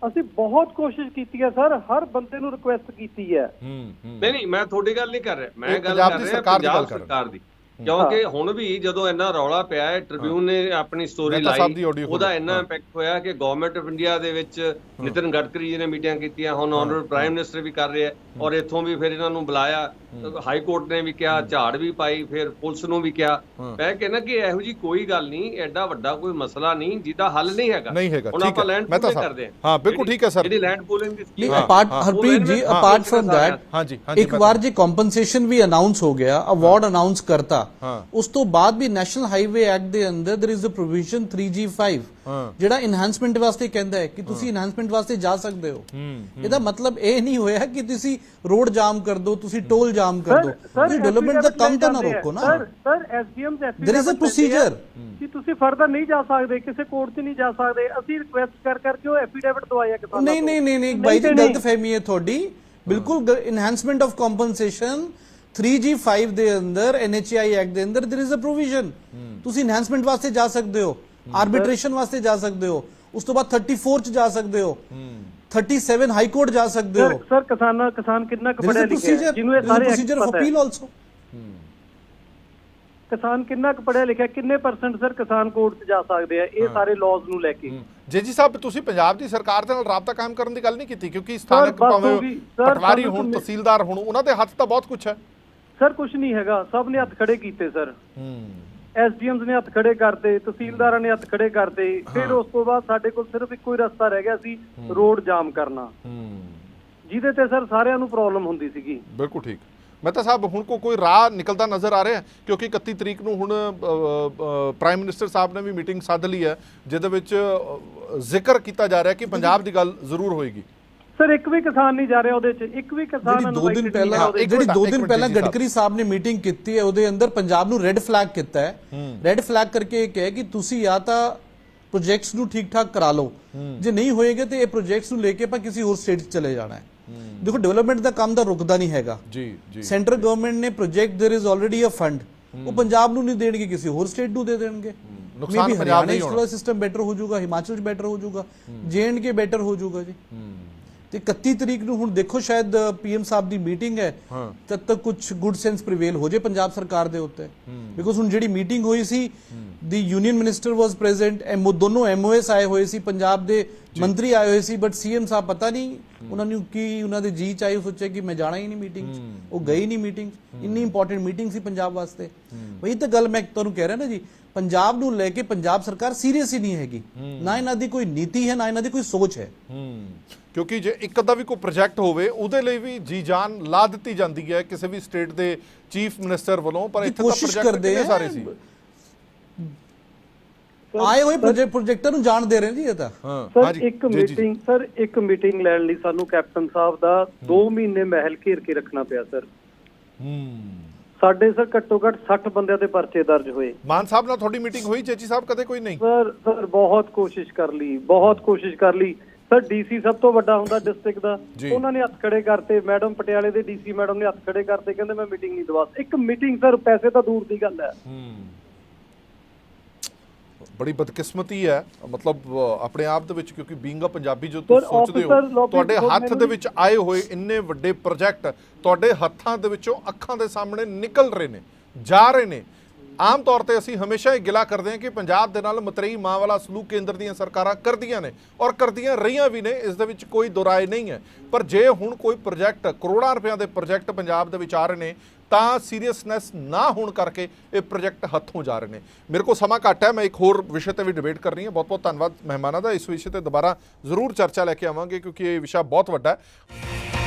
ਅਸੀਂ ਬਹੁਤ ਕੋਸ਼ਿਸ਼ ਕੀਤੀ ਹੈ ਸਰ ਹਰ ਬੰਦੇ ਨੂੰ ਰਿਕੁਐਸਟ ਕੀਤੀ ਹੈ। ਹੂੰ ਹੂੰ। ਨਹੀਂ ਨਹੀਂ ਮੈਂ ਤੁਹਾਡੀ ਗੱਲ ਨਹੀਂ ਕਰ ਰਿਹਾ। ਮੈਂ ਗੱਲ ਪੰਜਾਬ ਕਰ ਦੀ ਰਿਹਾ ਸਰਕਾਰ ਦੀ ਗੱਲ ਪੰਜਾਬ ਕਰ ਰਿਹਾ। ਸਰਕਾਰ ਦੀ। ਕਿਉਂਕਿ ਹੁਣ ਵੀ ਜਦੋਂ ਇੰਨਾ ਰੌਲਾ ਪਿਆ ਹੈ ਟ੍ਰਿਬਿਊਨ ਨੇ ਆਪਣੀ ਸਟੋਰੀ ਲਾਈ ਉਹਦਾ। ਇੰਨਾ। ਇੰਪੈਕਟ ਹੋਇਆ ਕਿ ਗਵਰਨਮੈਂਟ ਆਫ ਇੰਡੀਆ ਦੇ ਵਿੱਚ ਨਿਤਿਨ ਗਡਕਰੀ ਜੀ ਨੇ ਮੀਟਿੰਗਾਂ ਕੀਤੀਆਂ ਹੁਣ ਆਨਰੇਬਲ ਪ੍ਰਾਈਮ ਮਿਨਿਸਟਰ ਵੀ ਕਰ ਰਿਹਾ ਔਰ ਇੱਥੋਂ ਵੀ ਫਿਰ ਇਹਨਾਂ ਨੂੰ ਬੁਲਾਇਆ ਹਾਈ ਕੋਰਟ ਨੇ ਵੀ ਕਿਹਾ ਝਾੜ ਵੀ ਪਾਈ ਫਿਰ ਪੁਲਿਸ ਨੂੰ ਵੀ ਕਿਹਾ। ਮੈਂ ਕਹਿੰਦਾ ਕਿ ਇਹੋ ਜੀ ਕੋਈ ਗੱਲ ਨਹੀਂ ਐਡਾ ਵੱਡਾ ਕੋਈ ਮਸਲਾ ਨਹੀਂ ਜਿਹਦਾ ਹੱਲ ਨਹੀਂ ਹੈਗਾ। ਨਹੀਂ ਹੈਗਾ ਹੁਣ ਠੀਕ ਆਪਾਂ ਹੈ। ਕਰਦੇ ਹਾਂ। ਹਾਂ ਬਿਲਕੁਲ ਠੀਕ ਹੈ ਸਰ। ਜਿਹੜੀ land pooling the apart. Harpreet ji apart firm that ਹਾਂਜੀ ਹਾਂਜੀ ਇੱਕ ਵਾਰ ਜੇ ਕੰਪਨਸੇਸ਼ਨ ਵੀ ਅਨਾਉਂਸ ਹੋ ਗਿਆ ਅਵਾਰਡ ਅਨਾਉਂਸ ਕਰਤਾ ਹਾਂ। ਉਸ ਤੋਂ ਬਾਅਦ ਵੀ ਨੈਸ਼ਨਲ ਹਾਈਵੇ ਐਕਟ ਦੇ ਅੰਦਰ there is a provision 3G5 ਹਾਂ। ਜਿਹੜਾ ਇਨਹਾਂਸਮੈਂਟ ਵਾਸਤੇ ਕਹਿੰਦਾ ਹੈ ਕਿ ਤੁਸੀਂ ਇਨਹਾਂਸਮੈਂਟ ਵਾਸਤੇ ਜਾ ਸਕਦੇ ਹੋ ਇਹਦਾ ਮਤਲਬ ਇਹ ਨਹੀਂ ਹੋਇਆ ਕਿ ਤੁਸੀਂ ਰੋਡ ਜਾਮ ਕਰ ਦਿਓ ਤੁਸੀਂ ਟੋਲ ਜਾਮ ਕਰ ਦਿਓ ਤੁਸੀਂ ਡਿਵੈਲਪਮੈਂਟ ਦਾ ਕੰਮ ਤਾਂ ਨਾ ਰੋਕੋ ਨਾ ਸਰ ਸਰ ਐਸਡੀਐਮ ਦੇ is a procedure. ਕਿ ਤੁਸੀਂ ਫਰਦਰ ਨਹੀਂ ਜਾ ਸਕਦੇ ਕਿਸੇ ਕੋਰਟ 'ਚ ਨਹੀਂ ਜਾ ਸਕਦੇ ਅਸੀਂ ਰਿਕੁਐਸਟ ਕਰ ਕਰਕੇ ਉਹ ਐਫੀਡੇਵਿਟ ਦਵਾਇਆ ਕਿਸਾਨਾਂ ਨਹੀਂ। ਨਹੀਂ ਨਹੀਂ ਨਹੀਂ ਬਾਈ ਜੀ। ਗਲਤ ਫਹਿਮੀ ਹੈ ਤੁਹਾਡੀ ਬਿਲਕੁਲ ਇਨਹਾਂਸਮੈਂਟ ਆਫ ਕੰਪਨਸੇਸ਼ਨ 3G5 ਦੇ ਅੰਦਰ NHI ਐਕਟ ਦੇ ਅੰਦਰ there is a provision. ਤੁਸੀਂ ਇਨਹਾਂਸਮੈਂਟ ਵਾਸਤੇ ਜਾ ਸਕਦੇ ਹੋ ਆਰਬਿਟ੍ਰੇਸ਼ਨ ਵਾਸਤੇ ਜਾ ਸਕਦੇ ਹੋ ਉਸ ਤੋਂ ਬਾਅਦ 34 ਚ ਜਾ ਸਕਦੇ ਹੋ 37 ਹਾਈ ਕੋਰਟ ਜਾ ਸਕਦੇ ਹੋ। ਸਰ ਕਿਸਾਨ ਕਿਸਾਨ ਕਿੰਨਾ ਕੁ ਪੜਿਆ ਲਿਖਿਆ ਜਿਹਨੂੰ ਇਹ ਸਾਰੇ ਕਿਸਾਨ ਕਿੰਨਾ ਕੁ ਪੜਿਆ ਲਿਖਿਆ ਕਿੰਨੇ ਪਰਸੈਂਟ ਸਰ ਕਿਸਾਨ ਕੋਰਟ 'ਚ ਜਾ ਸਕਦੇ ਆ? ਇਹ ਸਾਰੇ ਲਾਜ਼ ਨੂੰ ਲੈ ਕੇ। ਜੀ ਜੀ ਸਾਹਿਬ ਤੁਸੀਂ ਪੰਜਾਬ ਦੀ ਸਰਕਾਰ ਦੇ ਨਾਲ ਰਾਬਤਾ ਕਾਇਮ ਕਰਨ ਦੀ ਗੱਲ ਨਹੀਂ ਕੀਤੀ ਕਿਉਂਕਿ ਸਥਾਨਕ ਭਾਵੇਂ ਪਟਵਾਰੀ ਹੋਣ ਤਹਿਸੀਲਦਾਰ ਹੋਣ ਉਹਨਾਂ ਦੇ ਹੱਥ ਤਾਂ ਬਹੁਤ ਕੁਝ ਹੈ। ਸਰ ਕੁਝ ਨਹੀਂ ਹੈਗਾ। ਸਭ ਨੇ ਹੱਥ ਖੜੇ ਕੀਤੇ ਸਰ। ਹੂੰ ਐਸਡੀਐਮਸ ਨੇ ਹੱਥ ਖੜੇ ਕਰਤੇ ਤਹਿਸੀਲਦਾਰਾਂ ਨੇ ਹੱਥ ਖੜੇ ਕਰਤੇ ਫਿਰ ਉਸ ਤੋਂ ਬਾਅਦ ਸਾਡੇ ਕੋਲ ਸਿਰਫ ਇੱਕੋ ਹੀ ਰਸਤਾ ਰਹਿ ਗਿਆ ਸੀ ਰੋਡ ਜਾਮ ਕਰਨਾ। ਹੂੰ। ਜਿਹਦੇ ਤੇ ਸਰ ਸਾਰਿਆਂ ਨੂੰ ਪ੍ਰੋਬਲਮ ਹੁੰਦੀ ਸੀਗੀ। ਬਿਲਕੁਲ ਠੀਕ। ਮਹਿਤਾ ਸਾਹਿਬ ਹੁਣ ਕੋ ਕੋਈ ਰਾਹ ਨਿਕਲਦਾ ਨਜ਼ਰ ਆ ਰਿਹਾ? ਕਿਉਂਕਿ 31 ਤਰੀਕ ਨੂੰ ਹੁਣ ਪ੍ਰਾਈਮ ਮਿਨਿਸਟਰ ਸਾਹਿਬ ਨੇ ਵੀ ਮੀਟਿੰਗ ਸੱਦ ਲਈ ਹੈ ਜਿਹਦੇ ਵਿੱਚ ਜ਼ਿਕਰ ਕੀਤਾ ਜਾ ਰਿਹਾ ਕਿ ਪੰਜਾਬ ਦੀ ਗੱਲ ਜ਼ਰੂਰ ਹੋਏਗੀ। ਸਰ ਇੱਕ ਵੀ ਕਿਸਾਨ ਨਹੀਂ ਜਾ ਰਿਹਾ ਉਹਦੇ 'ਚ ਇੱਕ ਵੀ ਕਿਸਾਨ ਜਿਹੜੀ 2 invited ਦਿਨ ਨਹੀਂ ਪਹਿਲਾਂ ਹੈ ਉਹਦੇ 'ਚ। ਇੱਕ ਜਿਹੜੀ ਮਿੰਟ, 2 ਇੱਕ ਦਿਨ ਮਿੰਟ ਪਹਿਲਾਂ ਜੀ ਸਾਹਿਬ। ਗਡਕਰੀ ਸਾਹਿਬ ਨੇ ਮੀਟਿੰਗ ਕੀਤੀ ਹੈ ਉਹਦੇ ਅੰਦਰ ਪੰਜਾਬ ਨੂੰ ਰੈੱਡ ਫਲੈਗ ਕੀਤਾ ਹੈ ਰੈੱਡ ਫਲੈਗ ਕਰਕੇ ਇਹ ਕਿਹਾ ਕਿ ਤੁਸੀਂ ਜਾਂ ਤਾਂ ਪ੍ਰੋਜੈਕਟਸ ਨੂੰ ਠੀਕ ਠਾਕ ਕਰਾ ਲਓ ਜੇ ਨਹੀਂ ਹੋਏਗਾ ਤੇ ਇਹ ਪ੍ਰੋਜੈਕਟਸ ਨੂੰ ਲੈ ਕੇ ਆਪਾਂ ਕਿਸੇ ਹੋਰ ਸਟੇਟ 'ਚ ਚਲੇ ਜਾਣਾ ਹੈ ਦੇਖੋ ਡਿਵੈਲਪਮੈਂਟ ਦਾ ਕੰਮ ਤਾਂ ਰੁਕਦਾ ਨਹੀਂ ਹੈਗਾ ਜੀ ਜੀ ਸੈਂਟਰਲ ਗਵਰਨਮੈਂਟ ਨੇ project there is already uh fund ਉਹ ਪੰਜਾਬ ਨੂੰ ਨਹੀਂ ਦੇਣਗੇ ਕਿਸੇ ਹੋਰ ਸਟੇਟ ਨੂੰ ਦੇ ਦੇਣਗੇ ਨੁਕਸਾਨ Maybe ਪੰਜਾਬ ਦਾ ਹੀ ਹਰਿਆਣਾ 'ਚ ਹੋਣਾ। ਥੋੜਾ ਸਿਸਟਮ ਬੈਟਰ ਹੋ ਜਾਊਗਾ ਹਿਮਾਚਲ 'ਚ ਬੈਟਰ ਹੋ ਜਾਊਗਾ ਕੇ ਬੈਟਰ ਹੋ ਜਾਊਗਾ ਜੀ ਤੇ 31 ਤਰੀਕ ਨੂੰ ਹੁਣ ਦੇਖੋ ਸ਼ਾਇਦ ਪੀਐਮ ਸਾਹਿਬ ਦੀ ਮੀਟਿੰਗ ਹੈ ਤਦ ਤੱਕ ਕੁਝ ਗੁੱਡ ਸੈਂਸ ਪ੍ਰੀਵੇਲ ਹੋ ਜੇ ਪੰਜਾਬ ਸਰਕਾਰ ਦੇ ਉੱਤੇ। ਬਿਕੋਜ਼ ਹੁਣ ਜਿਹੜੀ ਮੀਟਿੰਗ ਹੋਈ ਸੀ ਦੀ union minister was present MO ਦੋਨੋਂ ਐਮਓਐਸ ਆਏ ਹੋਏ ਸੀ ਪੰਜਾਬ ਦੇ ਮੰਤਰੀ ਆਏ ਹੋਏ ਸੀ ਬਟ ਸੀਐਮ ਸਾਹਿਬ ਪਤਾ ਨਹੀਂ ਉਹਨਾਂ ਨੂੰ ਕੀ ਉਹਨਾਂ ਦੇ ਜੀ ਚਾਹੀ ਸੋਚਿਆ ਕਿ ਮੈਂ ਜਾਣਾ ਹੀ ਨਹੀਂ ਮੀਟਿੰਗ ਉਹ ਗਏ ਨਹੀਂ ਮੀਟਿੰਗ ਇੰਨੀ ਇੰਪੋਰਟੈਂਟ ਮੀਟਿੰਗ ਸੀ ਪੰਜਾਬ ਵਾਸਤੇ। ਵਹੀ ਤਾਂ ਗੱਲ ਮੈਂ ਤੁਹਾਨੂੰ ਕਹਿ ਰਿਹਾ ਨਾ ਜੀ ਪੰਜਾਬ ਨੂੰ ਲੈ ਕੇ ਪੰਜਾਬ ਸਰਕਾਰ ਸੀਰੀਅਸ ਹੀ ਨਹੀਂ ਹੈਗੀ। ਨਾ ਇਹਨਾਂ ਦੀ ਕੋਈ ਨੀਤੀ ਹੈ ਨਾ ਇਹਨਾਂ ਦੀ ਕੋਈ ਸੋਚ ਹੈ। ਹੂੰ। ਕਿਉਂਕਿ ਜੇ ਇੱਕ ਅੱਧਾ ਵੀ ਕੋਈ ਪ੍ਰੋਜੈਕਟ ਹੋਵੇ ਉਹਦੇ ਲਈ ਵੀ ਜੀ ਜਾਨ ਲਾ ਦਿੱਤੀ ਜਾਂਦੀ ਹੈ ਕਿਸੇ ਵੀ ਸਟੇਟ ਦੇ ਚੀਫ ਮਿਨਿਸਟਰ ਵੱਲੋਂ ਪਰ ਇੱਥੇ ਤਾਂ ਪ੍ਰੋਜੈਕਟ ਕਰਦੇ ਕਿੰਨੇ। ਸਾਰੇ ਸੀ? ਆਏ ਹੋਏ ਪ੍ਰੋਜੈਕਟ ਪ੍ਰੋਜੈਕਟਰ ਨੂੰ ਜਾਣ ਦੇ ਰਹੇ ਜੀ ਇਹ ਤਾਂ। ਹਾਂ। ਸਰ ਇੱਕ ਮੀਟਿੰਗ ਸਰ ਇੱਕ ਮੀਟਿੰਗ ਲੈਣ ਲਈ ਸਾਨੂੰ ਕੈਪਟਨ ਸਾਹਿਬ ਦਾ 2 ਮਹੀਨੇ ਮਹਿਲ ਘੇਰ ਕੇ ਰੱਖਣਾ ਪਿਆ ਸਰ। ਹੂੰ। ਸਾਡੇ ਸਰ ਘੱਟੋ ਘੱਟ 60 ਬੰਦਿਆਂ ਦੇ ਪਰਚੇ ਦਰਜ ਹੋਏ। ਮਾਨ ਸਾਹਿਬ ਨਾਲ ਤੁਹਾਡੀ ਮੀਟਿੰਗ ਹੋਈ ਚੇਚੀ ਸਾਹਿਬ ਕਦੇ ਕੋਈ ਨਹੀਂ? ਸਰ ਸਰ ਬਹੁਤ ਕੋਸ਼ਿਸ਼ ਕਰ ਲਈ ਬਹੁਤ ਕੋਸ਼ਿਸ਼ ਕਰ ਲਈ। ਸਰ ਡੀਸੀ ਸਭ ਤੋਂ ਵੱਡਾ ਹੁੰਦਾ ਡਿਸਟ੍ਰਿਕਟ ਦਾ। ਉਹਨਾਂ ਨੇ ਹੱਥ ਖੜੇ ਕਰਤੇ ਮੈਡਮ ਪਟਿਆਲੇ ਦੇ ਡੀਸੀ ਮੈਡਮ ਨੇ ਹੱਥ ਖੜੇ ਕਰਤੇ ਕਹਿੰਦੇ ਮੈਂ ਮੀਟਿੰਗ ਨਹੀਂ ਦਵਾ ਇੱਕ ਮੀਟਿੰਗ ਸਰ ਪੈਸੇ ਤਾਂ ਦੂਰ ਦੀ ਗੱਲ ਹੈ। ਬੜੀ ਬਦਕਿਸਮਤੀ ਹੈ ਮਤਲਬ ਆਪਣੇ ਆਪ ਦੇ ਵਿੱਚ ਕਿਉਂਕਿ ਬੀਇੰਗ ਅ ਪੰਜਾਬੀ ਜੋ ਤੁਸੀਂ ਸੋਚਦੇ ਹੋ ਤੁਹਾਡੇ ਹੱਥ ਦੇ ਵਿੱਚ ਆਏ ਹੋਏ ਇੰਨੇ ਵੱਡੇ ਪ੍ਰੋਜੈਕਟ ਤੁਹਾਡੇ ਹੱਥਾਂ ਦੇ ਵਿੱਚੋਂ ਅੱਖਾਂ ਦੇ ਸਾਹਮਣੇ ਨਿਕਲ ਰਹੇ ਨੇ ਜਾ ਰਹੇ ਨੇ। ਆਮ ਤੌਰ ਤੇ ਅਸੀਂ ਹਮੇਸ਼ਾ ਇਹ ਗਿਲਾ ਕਰਦੇ ਹਾਂ ਕਿ ਪੰਜਾਬ ਦੇ ਨਾਲ ਮਤਰੇਈ ਮਾਂ ਵਾਲਾ ਸਲੂਕ ਕੇਂਦਰ ਦੀਆਂ ਸਰਕਾਰਾਂ ਕਰਦੀਆਂ ਨੇ ਔਰ ਕਰਦੀਆਂ ਰਹੀਆਂ ਵੀ ਨੇ ਇਸ ਦੇ ਵਿੱਚ ਕੋਈ ਦੁਰਾਏ ਨਹੀਂ ਹੈ। ਪਰ ਜੇ ਹੁਣ ਕੋਈ ਪ੍ਰੋਜੈਕਟ ਕਰੋੜਾਂ ਰੁਪਈਆਂ ਦੇ ਪ੍ਰੋਜੈਕਟ ਪੰਜਾਬ ਦੇ ਵਿੱਚ ਆ ਰਹੇ ਨੇ ਤਾਂ ਸੀਰੀਅਸਨੈਸ ਨਾ ਹੋਣ ਕਰਕੇ ਇਹ ਪ੍ਰੋਜੈਕਟ ਹੱਥੋਂ ਜਾ ਰਹੇ ਨੇ। ਮੇਰੇ ਕੋਲ ਸਮਾਂ ਘੱਟ ਹੈ, ਮੈਂ ਇੱਕ ਹੋਰ ਵਿਸ਼ੇ ਤੇ ਵੀ ਡਿਬੇਟ ਕਰਨੀ ਹੈ। ਬਹੁਤ ਬਹੁਤ ਧੰਨਵਾਦ ਮਹਿਮਾਨਾਂ ਦਾ। ਇਸ ਵਿਸ਼ੇ ਤੇ ਦੁਬਾਰਾ ਜ਼ਰੂਰ ਚਰਚਾ ਲੈ ਕੇ ਆਵਾਂਗੇ ਕਿਉਂਕਿ ਇਹ ਵਿਸ਼ਾ ਬਹੁਤ ਵੱਡਾ ਹੈ।